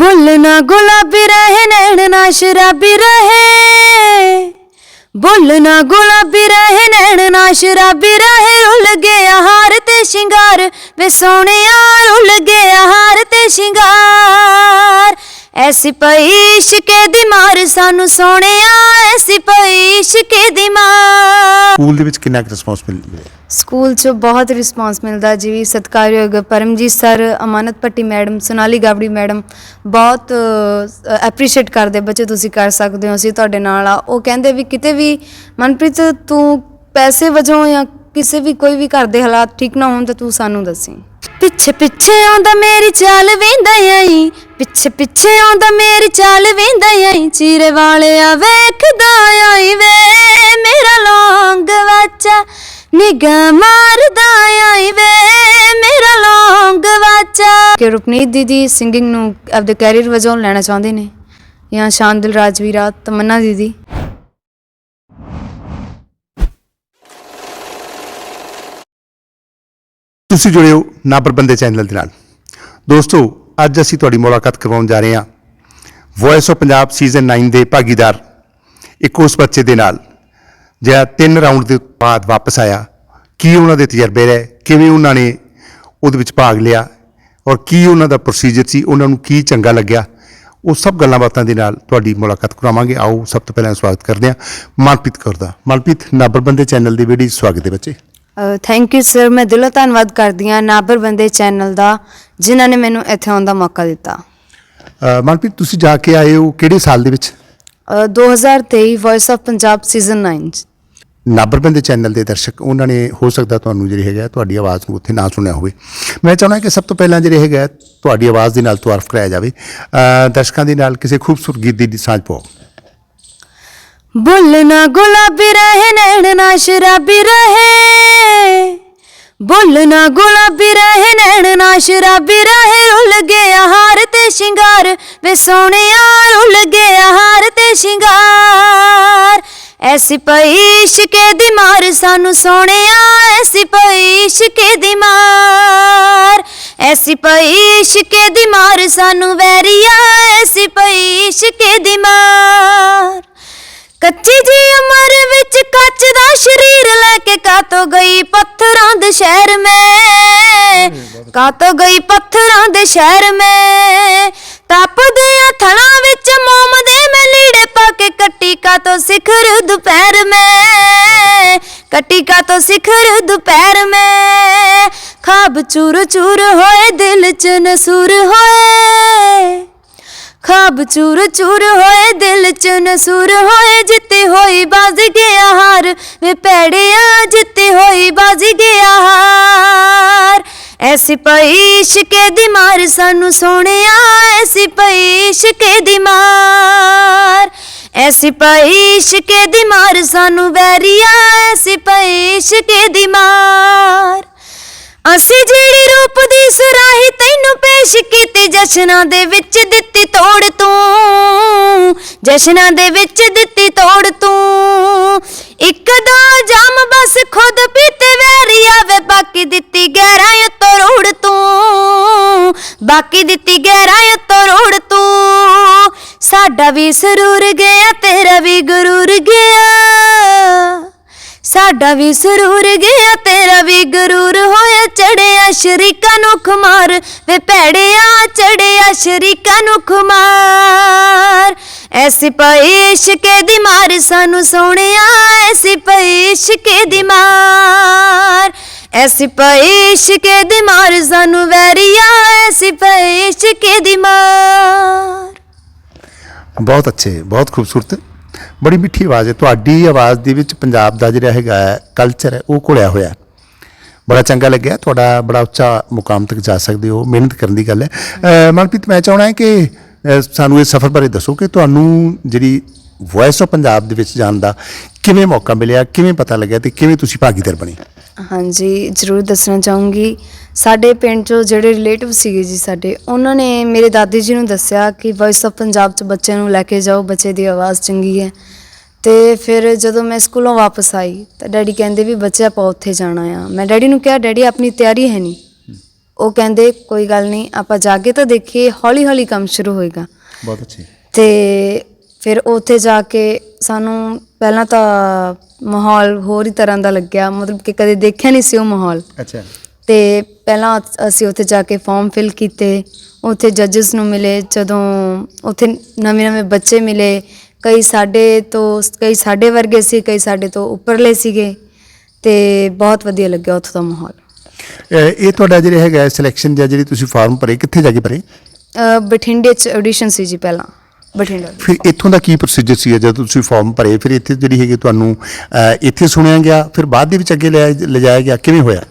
ਬੁੱਲ ਨਾ ਗੁਲਾਬੀ ਰਹੇ ਨੈਣ ਨਾ ਸ਼ਰਾਬੀ ਰਹੇ। ਬੁੱਲ ਨਾ ਗੁਲਾਬੀ ਰਹੇ ਨੈਣ ਨਾ ਸ਼ਰਾਬੀ ਰਹੇ। ਰੁੱਲ ਗਿਆ ਹਾਰ ਤੇ ਸ਼ਿੰਗਾਰ ਵੇ ਸੋਹਣਿਆ ਰੁੱਲ ਗਿਆ ਹਾਰ ਤੇ ਸ਼ਿੰਗਾਰ। ਐਸੀ ਪਈ ਇਸ਼ਕੇ ਦੀ ਮਾਰ ਸਾਨੂੰ ਸੋਹਣਿਆ, ਐਸੀ ਪਈ ਇਸ਼ਕੇ ਦੀ ਮਾਰ। ਸਕੂਲ ਦੇ ਵਿੱਚ ਕਿੰਨਾ ਕੁ ਰਿਸਪੌਂਸ ਮਿਲਿਆ ਸਕੂਲ 'ਚ ਬਹੁਤ ਰਿਸਪਾਂਸ ਮਿਲਦਾ ਜਿਵੇਂ ਸਤਿਕਾਰਯੋਗ Paramjit sir Amanat Patti madam Sonali Gabri madam ਬਹੁਤ ਐਪਰੀਸ਼ੀਏਟ ਕਰਦੇ ਬੱਚੇ ਤੁਸੀਂ ਕਰ ਸਕਦੇ ਹੋ, ਅਸੀਂ ਤੁਹਾਡੇ ਨਾਲ ਆ। ਉਹ ਕਹਿੰਦੇ ਵੀ ਕਿਤੇ ਵੀ, ਮਨਪ੍ਰੀਤ ਤੂੰ ਪੈਸੇ ਵਜੋਂ ਜਾਂ ਕਿਸੇ ਵੀ ਕੋਈ ਵੀ ਘਰ ਦੇ ਹਾਲਾਤ ਠੀਕ ਨਾ ਹੋਣ ਤਾਂ ਤੂੰ ਸਾਨੂੰ ਦੱਸੀ। ਪਿੱਛੇ ਪਿੱਛੇ ਆਉਂਦਾ ਮੇਰੀ ਚਾਲ ਵੇਂਦਾ ਆਈ, ਪਿੱਛੇ ਪਿੱਛੇ ਆਉਂਦਾ ਮੇਰੀ ਚਾਲ ਵੇਂਦਾ ਆਈ, ਚੀਰੇ ਵਾਲਿਆ ਵੇਖਦਾ ਆਈ ਵੇ, ਮੇਰਾ ਨਿਗਾਹ ਮਾਰਦਾ ਆਈ ਵੇ, ਮੇਰਾ ਲੌਂਗ ਵਾਚਾ। ਕਿ ਰੁਪਨੀਤ ਦੀਦੀ ਸਿੰਗਿੰਗ ਨੂੰ ਆਪਦੇ ਕੈਰੀਅਰ ਵਜੋਂ ਲੈਣਾ ਚਾਹੁੰਦੇ ਨੇ? ਜਾਂ ਸ਼ਾਨਦਿਲ ਰਾਜਵੀਰਾ, ਤਮੰਨਾ ਦੀਦੀ? ਤੁਸੀਂ ਜੁੜੇ ਹੋ ਨਾਬਰ ਬੰਦੇ ਚੈਨਲ ਦੇ ਨਾਲ। ਦੋਸਤੋ, ਅੱਜ ਅਸੀਂ ਤੁਹਾਡੀ ਮੁਲਾਕਾਤ ਕਰਵਾਉਣ ਜਾ ਰਹੇ ਹਾਂ ਵੌਇਸ ਆਫ ਪੰਜਾਬ ਸੀਜ਼ਨ 9 ਦੇ ਭਾਗੀਦਾਰ, ਇੱਕ ਉਸ ਬੱਚੇ ਦੇ ਨਾਲ, ਜਿਹੜਾ ਤਿੰਨ ਰਾਊਂਡ ਦੇ ਬਾਅਦ ਵਾਪਸ ਆਇਆ। ਕੀ ਉਹਨਾਂ ਦੇ ਤਜਰਬੇ ਰਹੇ ਕਿਵੇਂ ਉਹਨਾਂ ਨੇ ਉਹਦੇ ਵਿੱਚ ਭਾਗ ਲਿਆ ਔਰ ਕੀ ਉਹਨਾਂ ਦਾ ਪ੍ਰੋਸੀਜਰ ਸੀ ਉਹਨਾਂ ਨੂੰ ਕੀ ਚੰਗਾ ਲੱਗਿਆ ਉਹ ਸਭ ਗੱਲਾਂ ਬਾਤਾਂ ਦੇ ਨਾਲ ਤੁਹਾਡੀ ਮੁਲਾਕਾਤ ਕਰਾਵਾਂਗੇ। ਆਓ ਸਭ ਤੋਂ ਪਹਿਲਾਂ ਸਵਾਗਤ ਕਰਦੇ ਹਾਂ ਮਨਪ੍ਰੀਤ ਕੌਰ ਦਾ। ਮਨਪ੍ਰੀਤ ਨਾਬਰ ਬੰਦੇ ਚੈਨਲ ਦੇ ਵੀਡੀਓ ਸਵਾਗਤ ਹੈ ਬੱਚੇ। ਥੈਂਕ ਯੂ ਸਰ ਮੈਂ ਦਿਲੋਂ ਧੰਨਵਾਦ ਕਰਦੀ ਹਾਂ ਨਾਬਰ ਬੰਦੇ ਚੈਨਲ ਦਾ ਜਿਨ੍ਹਾਂ ਨੇ ਮੈਨੂੰ ਇੱਥੇ ਆਉਣ ਦਾ ਮੌਕਾ ਦਿੱਤਾ। ਮਨਪ੍ਰੀਤ ਤੁਸੀਂ ਜਾ ਕੇ ਆਏ ਹੋ ਕਿਹੜੇ ਸਾਲ ਦੇ ਵਿੱਚ? ਅ, 2023 ਵੌਇਸ ਆਫ ਪੰਜਾਬ ਸੀਜ਼ਨ 9 'ਚ। ਨਾਬਰਬੰਦ ਚੈਨਲ ਦੇ ਦਰਸ਼ਕ, ਉਹਨਾਂ ਨੇ, ਹੋ ਸਕਦਾ ਤੁਹਾਨੂੰ ਜਿਹੜੀ ਹੈਗਾ ਤੁਹਾਡੀ ਆਵਾਜ਼ ਨੂੰ ਉੱਥੇ ਨਾ ਸੁਣਿਆ ਹੋਵੇ। ਮੈਂ ਚਾਹੁੰਦਾ ਕਿ ਸਭ ਤੋਂ ਪਹਿਲਾਂ ਜਿਹੜੇ ਹੈਗਾ ਤੁਹਾਡੀ ਆਵਾਜ਼ ਦੇ ਨਾਲ ਤੁਆਰਫ ਕਰਾਇਆ ਜਾਵੇ। ਦਰਸ਼ਕਾਂ ਦੇ ਨਾਲ ਕਿਸੇ ਖੂਬਸੂਰਤ ਗੀਤ ਦੀ ਸਾਂਝ ਪਾਓ। ਬੁੱਲ ਗੁਲਾਬੀ ਰਹੇ, ਨੈਣ ਨਾ ਸ਼ਰਾਬੀ ਰਹੇ। ਬੁੱਲ ਗੁਲਾਬੀ ਰਹੇ, ਨੈਣ ਨਾ ਸ਼ਰਾਬੀ ਰਹੇ। ਰੁੱਲ ਗਿਆ ਹਾਰ ਤੇ ਸ਼ਿੰਗਾਰ, ਵੇ ਸੋਹਣਿਆ ਰੁੱਲ ਗਿਆ ਹਾਰ ਤੇ ਸ਼ਿੰਗਾਰ। ਐਸੀ ਪਈ ਇਸ਼ਕੇ ਦੀ ਮਾਰ ਸਾਨੂੰ ਸੋਹਣਿਆ ਐਸੀ ਪਈ ਇਸ਼ਕੇ ਦੀ ਮਾਰ। ਐਸੀ ਪਈ ਇਸ਼ਕੇ ਦੀ ਮਾਰ ਸਾਨੂੰ ਵੈਰੀਆ ਐਸੀ ਪਈ ਇਸ਼ਕੇ ਦੀ ਮਾਰ। ਕੱਚੀ ਜੀ ਉਮਰ ਵਿੱਚ ਕੱਚ ਦਾ ਸ਼ਰੀਰ ਲੈ ਕੇ ਕਾਤੋਂ ਗਈ ਪੱਥਰਾਂ ਦੇ ਸ਼ਹਿਰ ਮੈਂ। ਕਾਤੋਂ ਗਈ ਪੱਥਰਾਂ ਦੇ ਸ਼ਹਿਰ ਮੈਂ। ਤਪਦੇ ਕੇ ਕੱਟੀ ਕਾਤੋਂ ਸਿਖਰ ਦੁਪਹਿਰ ਮੈਂ ਕੱਟੀ ਕਾਤੋਂ ਸਿਖਰ ਦੁਪਹਿਰ ਮੈਂ। ਖਾਬ ਚੂਰ ਚੂਰ ਹੋਏ, ਦਿਲ ਚ ਨਸੂਰ ਹੋਏ। ਖਾਬ ਚੂਰ ਚੂਰ ਹੋਏ ਦਿਲ ਚ ਨਸੂਰ ਹੋਏ ਜਿੱਤੇ ਹੋਈ ਬਾਜ਼ ਗਿਆ ਹਾਰ ਵੇ ਪੈੜਿਆ ਜਿੱਤੇ ਹੋਈ ਬਾਜ਼ ਗਿਆ ਹਾਰ ਐਸੀ ਪਈ ਇਸ਼ਕੇ ਦੀ ਮਾਰ ਸਾਨੂੰ ਸੋਹਣਿਆ ਐਸੀ ਪਈ ਇਸ਼ਕੇ ਦੀ ਮਾਰ। ਐਸੀ ਪਈ ਇਸ਼ਕੇ ਦੀ ਮਾਰ ਸਾਨੂੰ ਵੈਰੀਆ ਐਸੀ ਪਈ ਇਸ਼ਕੇ ਦੀ ਮਾਰ ਅਸੀਂ ਜਿਹੜੀ ਰੂਪ ਦੀ ਸਰਾਹੀ ਤੈਨੂੰ ਪੇਸ਼ ਕੀਤੀ ਜਸ਼ਨਾਂ ਦੇ ਵਿੱਚ ਦਿੱਤੀ ਤੋੜ ਤੂੰ। ਜਸ਼ਨਾਂ ਦੇ ਵਿੱਚ ਦਿੱਤੀ ਤੋੜ ਤੂੰ। ਇੱਕ ਦੋ ਜਾਮ ਬਸ ਖੁਦ ਪੀਤੇ ਵੈਰੀਆ ਵੇ ਬਾਕੀ ਦਿੱਤੀ ਗਹਿਰਾਈ ਤੋਂ ਤੂੰ। ਬਾਕੀ ਦਿੱਤੀ ਗਹਿਰਾਈ ਤੋਂ ਤੂੰ। ਸਾਡਾ ਵੀ ਸਰੂਰ ਗਿਆ, ਤੇਰਾ ਵੀ ਗਰੂਰ ਗਿਆ। ਸਾਡਾ ਵੀ ਸਰੂਰ ਗਿਆ, ਤੇਰਾ ਵੀ ਗਰੂਰ ਹੋਇਆ, ਚੜਿਆ ਸ਼ਰੀਕਾਂ ਨੂੰ ਖੁਮਾਰ। ਵੇ ਭੈੜਿਆ, ਚੜਿਆ ਸ਼ਰੀਕਾਂ ਨੂੰ ਖੁਮਾਰ। ਐਸੀ ਪਈ ਇਸ਼ਕੇ ਦੀ ਮਾਰ ਸਾਨੂੰ ਸੋਹਣਿਆ, ਐਸੀ ਪਈ ਇਸ਼ਕੇ ਦੀ ਮਾਰ। ਐਸੀ ਪਈ ਇਸ਼ਕੇ ਦੀ ਮਾਰ ਸਾਨੂੰ ਵੈਰੀਆ, ਐਸੀ ਪਈ ਕੇ ਦੀ ਮਾਰ। ਬਹੁਤ ਅੱਛੇ, ਬਹੁਤ ਖੂਬਸੂਰਤ। ਬੜੀ ਮਿੱਠੀ ਆਵਾਜ਼ ਹੈ। ਤੁਹਾਡੀ ਆਵਾਜ਼ ਦੇ ਵਿੱਚ ਪੰਜਾਬ ਦਾ ਜਿਹੜਾ ਹੈਗਾ ਕਲਚਰ ਹੈ, ਉਹ ਘੁਲਿਆ ਹੋਇਆ ਬੜਾ ਚੰਗਾ ਲੱਗਿਆ, ਤੁਹਾਡਾ ਬੜਾ ਉੱਚਾ ਮੁਕਾਮ ਤੱਕ ਜਾ ਸਕਦੇ ਹੋ, ਮਿਹਨਤ ਕਰਨ ਦੀ ਗੱਲ ਹੈ। ਮਨਪ੍ਰੀਤ, ਮੈਂ ਚਾਹਣਾ ਹੈ ਕਿ ਸਾਨੂੰ ਇਸ ਸਫ਼ਰ ਬਾਰੇ ਦੱਸੋ ਕਿ ਤੁਹਾਨੂੰ ਜਿਹੜੀ ਵੌਇਸ ਆਫ ਪੰਜਾਬ ਦੇ ਵਿੱਚ ਜਾਣ ਦਾ ਕਿਵੇਂ ਮੌਕਾ ਮਿਲਿਆ, ਕਿਵੇਂ ਪਤਾ ਲੱਗਿਆ ਤੇ ਕਿਵੇਂ ਤੁਸੀਂ ਭਾਗੀਦਾਰ ਬਣੇ? ਹਾਂਜੀ, ਜ਼ਰੂਰ ਦੱਸਣਾ ਚਾਹੂੰਗੀ। ਸਾਡੇ ਪਿੰਡ 'ਚੋਂ ਜਿਹੜੇ ਰਿਲੇਟਿਵ ਸੀਗੇ ਜੀ ਸਾਡੇ ਉਹਨਾਂ ਨੇ ਮੇਰੇ ਦਾਦੀ ਜੀ ਨੂੰ ਦੱਸਿਆ ਕਿ ਵੌਇਸ ਆਫ ਪੰਜਾਬ 'ਚ ਬੱਚੇ ਨੂੰ ਲੈ ਕੇ ਜਾਓ ਬੱਚੇ ਦੀ ਆਵਾਜ਼ ਚੰਗੀ ਹੈ। ਤੇ ਫਿਰ ਜਦੋਂ ਮੈਂ ਸਕੂਲੋਂ ਵਾਪਸ ਆਈ ਤਾਂ ਡੈਡੀ ਕਹਿੰਦੇ ਵੀ ਬੱਚੇ ਆਪਾਂ ਉੱਥੇ ਜਾਣਾ ਆ। ਮੈਂ ਡੈਡੀ ਨੂੰ ਕਿਹਾ ਡੈਡੀ ਆਪਣੀ ਤਿਆਰੀ ਹੈ ਨਹੀਂ। ਉਹ ਕਹਿੰਦੇ ਕੋਈ ਗੱਲ ਨਹੀਂ ਆਪਾਂ ਜਾ ਕੇ ਤਾਂ ਦੇਖੀਏ ਹੌਲੀ ਹੌਲੀ ਕੰਮ ਸ਼ੁਰੂ ਹੋਏਗਾ। ਬਹੁਤ ਅੱਛੀ। ਤੇ ਫਿਰ ਉੱਥੇ ਜਾ ਕੇ ਸਾਨੂੰ ਪਹਿਲਾਂ ਤਾਂ ਮਾਹੌਲ ਹੋਰ ਹੀ ਤਰ੍ਹਾਂ ਦਾ ਲੱਗਿਆ ਮਤਲਬ ਕਿ ਕਦੇ ਦੇਖਿਆ ਨਹੀਂ ਸੀ ਉਹ ਮਾਹੌਲ। ਅੱਛਾ। ਤੇ ਪਹਿਲਾਂ ਅਸੀਂ ਉੱਥੇ ਜਾ ਕੇ ਫਾਰਮ ਫਿਲ ਕੀਤੇ। ਉੱਥੇ ਜੱਜਸ ਨੂੰ ਮਿਲੇ ਜਦੋਂ ਉੱਥੇ ਨਵੇਂ ਨਵੇਂ ਬੱਚੇ ਮਿਲੇ। ਕਈ ਸਾਡੇ ਤੋਂ ਕਈ ਸਾਡੇ ਵਰਗੇ ਸੀ ਕਈ ਸਾਡੇ ਤੋਂ ਉੱਪਰਲੇ ਸੀਗੇ ਤੇ ਬਹੁਤ ਵਧੀਆ ਲੱਗਿਆ ਉੱਥੋਂ ਦਾ ਮਾਹੌਲ। ਇਹ ਤੁਹਾਡਾ ਜਿਹੜਾ ਹੈਗਾ ਸਿਲੈਕਸ਼ਨ ਜਾਂ ਜਿਹੜੀ ਤੁਸੀਂ ਫਾਰਮ ਭਰੇ ਕਿੱਥੇ ਜਾ ਕੇ ਭਰੇ? ਬਠਿੰਡੇ ਚ ਆਡੀਸ਼ਨ ਸੀ ਜੀ ਪਹਿਲਾਂ ਬਠਿੰਡਾ ਫਿਰ ਇੱਥੋਂ ਦਾ ਕੀ ਪ੍ਰੋਸੀਜਰ ਸੀ ਜਦੋਂ ਤੁਸੀਂ ਫਾਰਮ ਭਰੇ? ਫਿਰ ਇੱਥੇ ਜਿਹੜੀ ਹੈਗੀ ਤੁਹਾਨੂੰ ਇੱਥੇ ਸੁਣਿਆ ਗਿਆ ਫਿਰ ਬਾਅਦ ਦੇ ਵਿੱਚ ਅੱਗੇ ਲਿਆ- ਲਿਜਾਇਆ ਗਿਆ ਕਿਵੇਂ ਹੋਇਆ?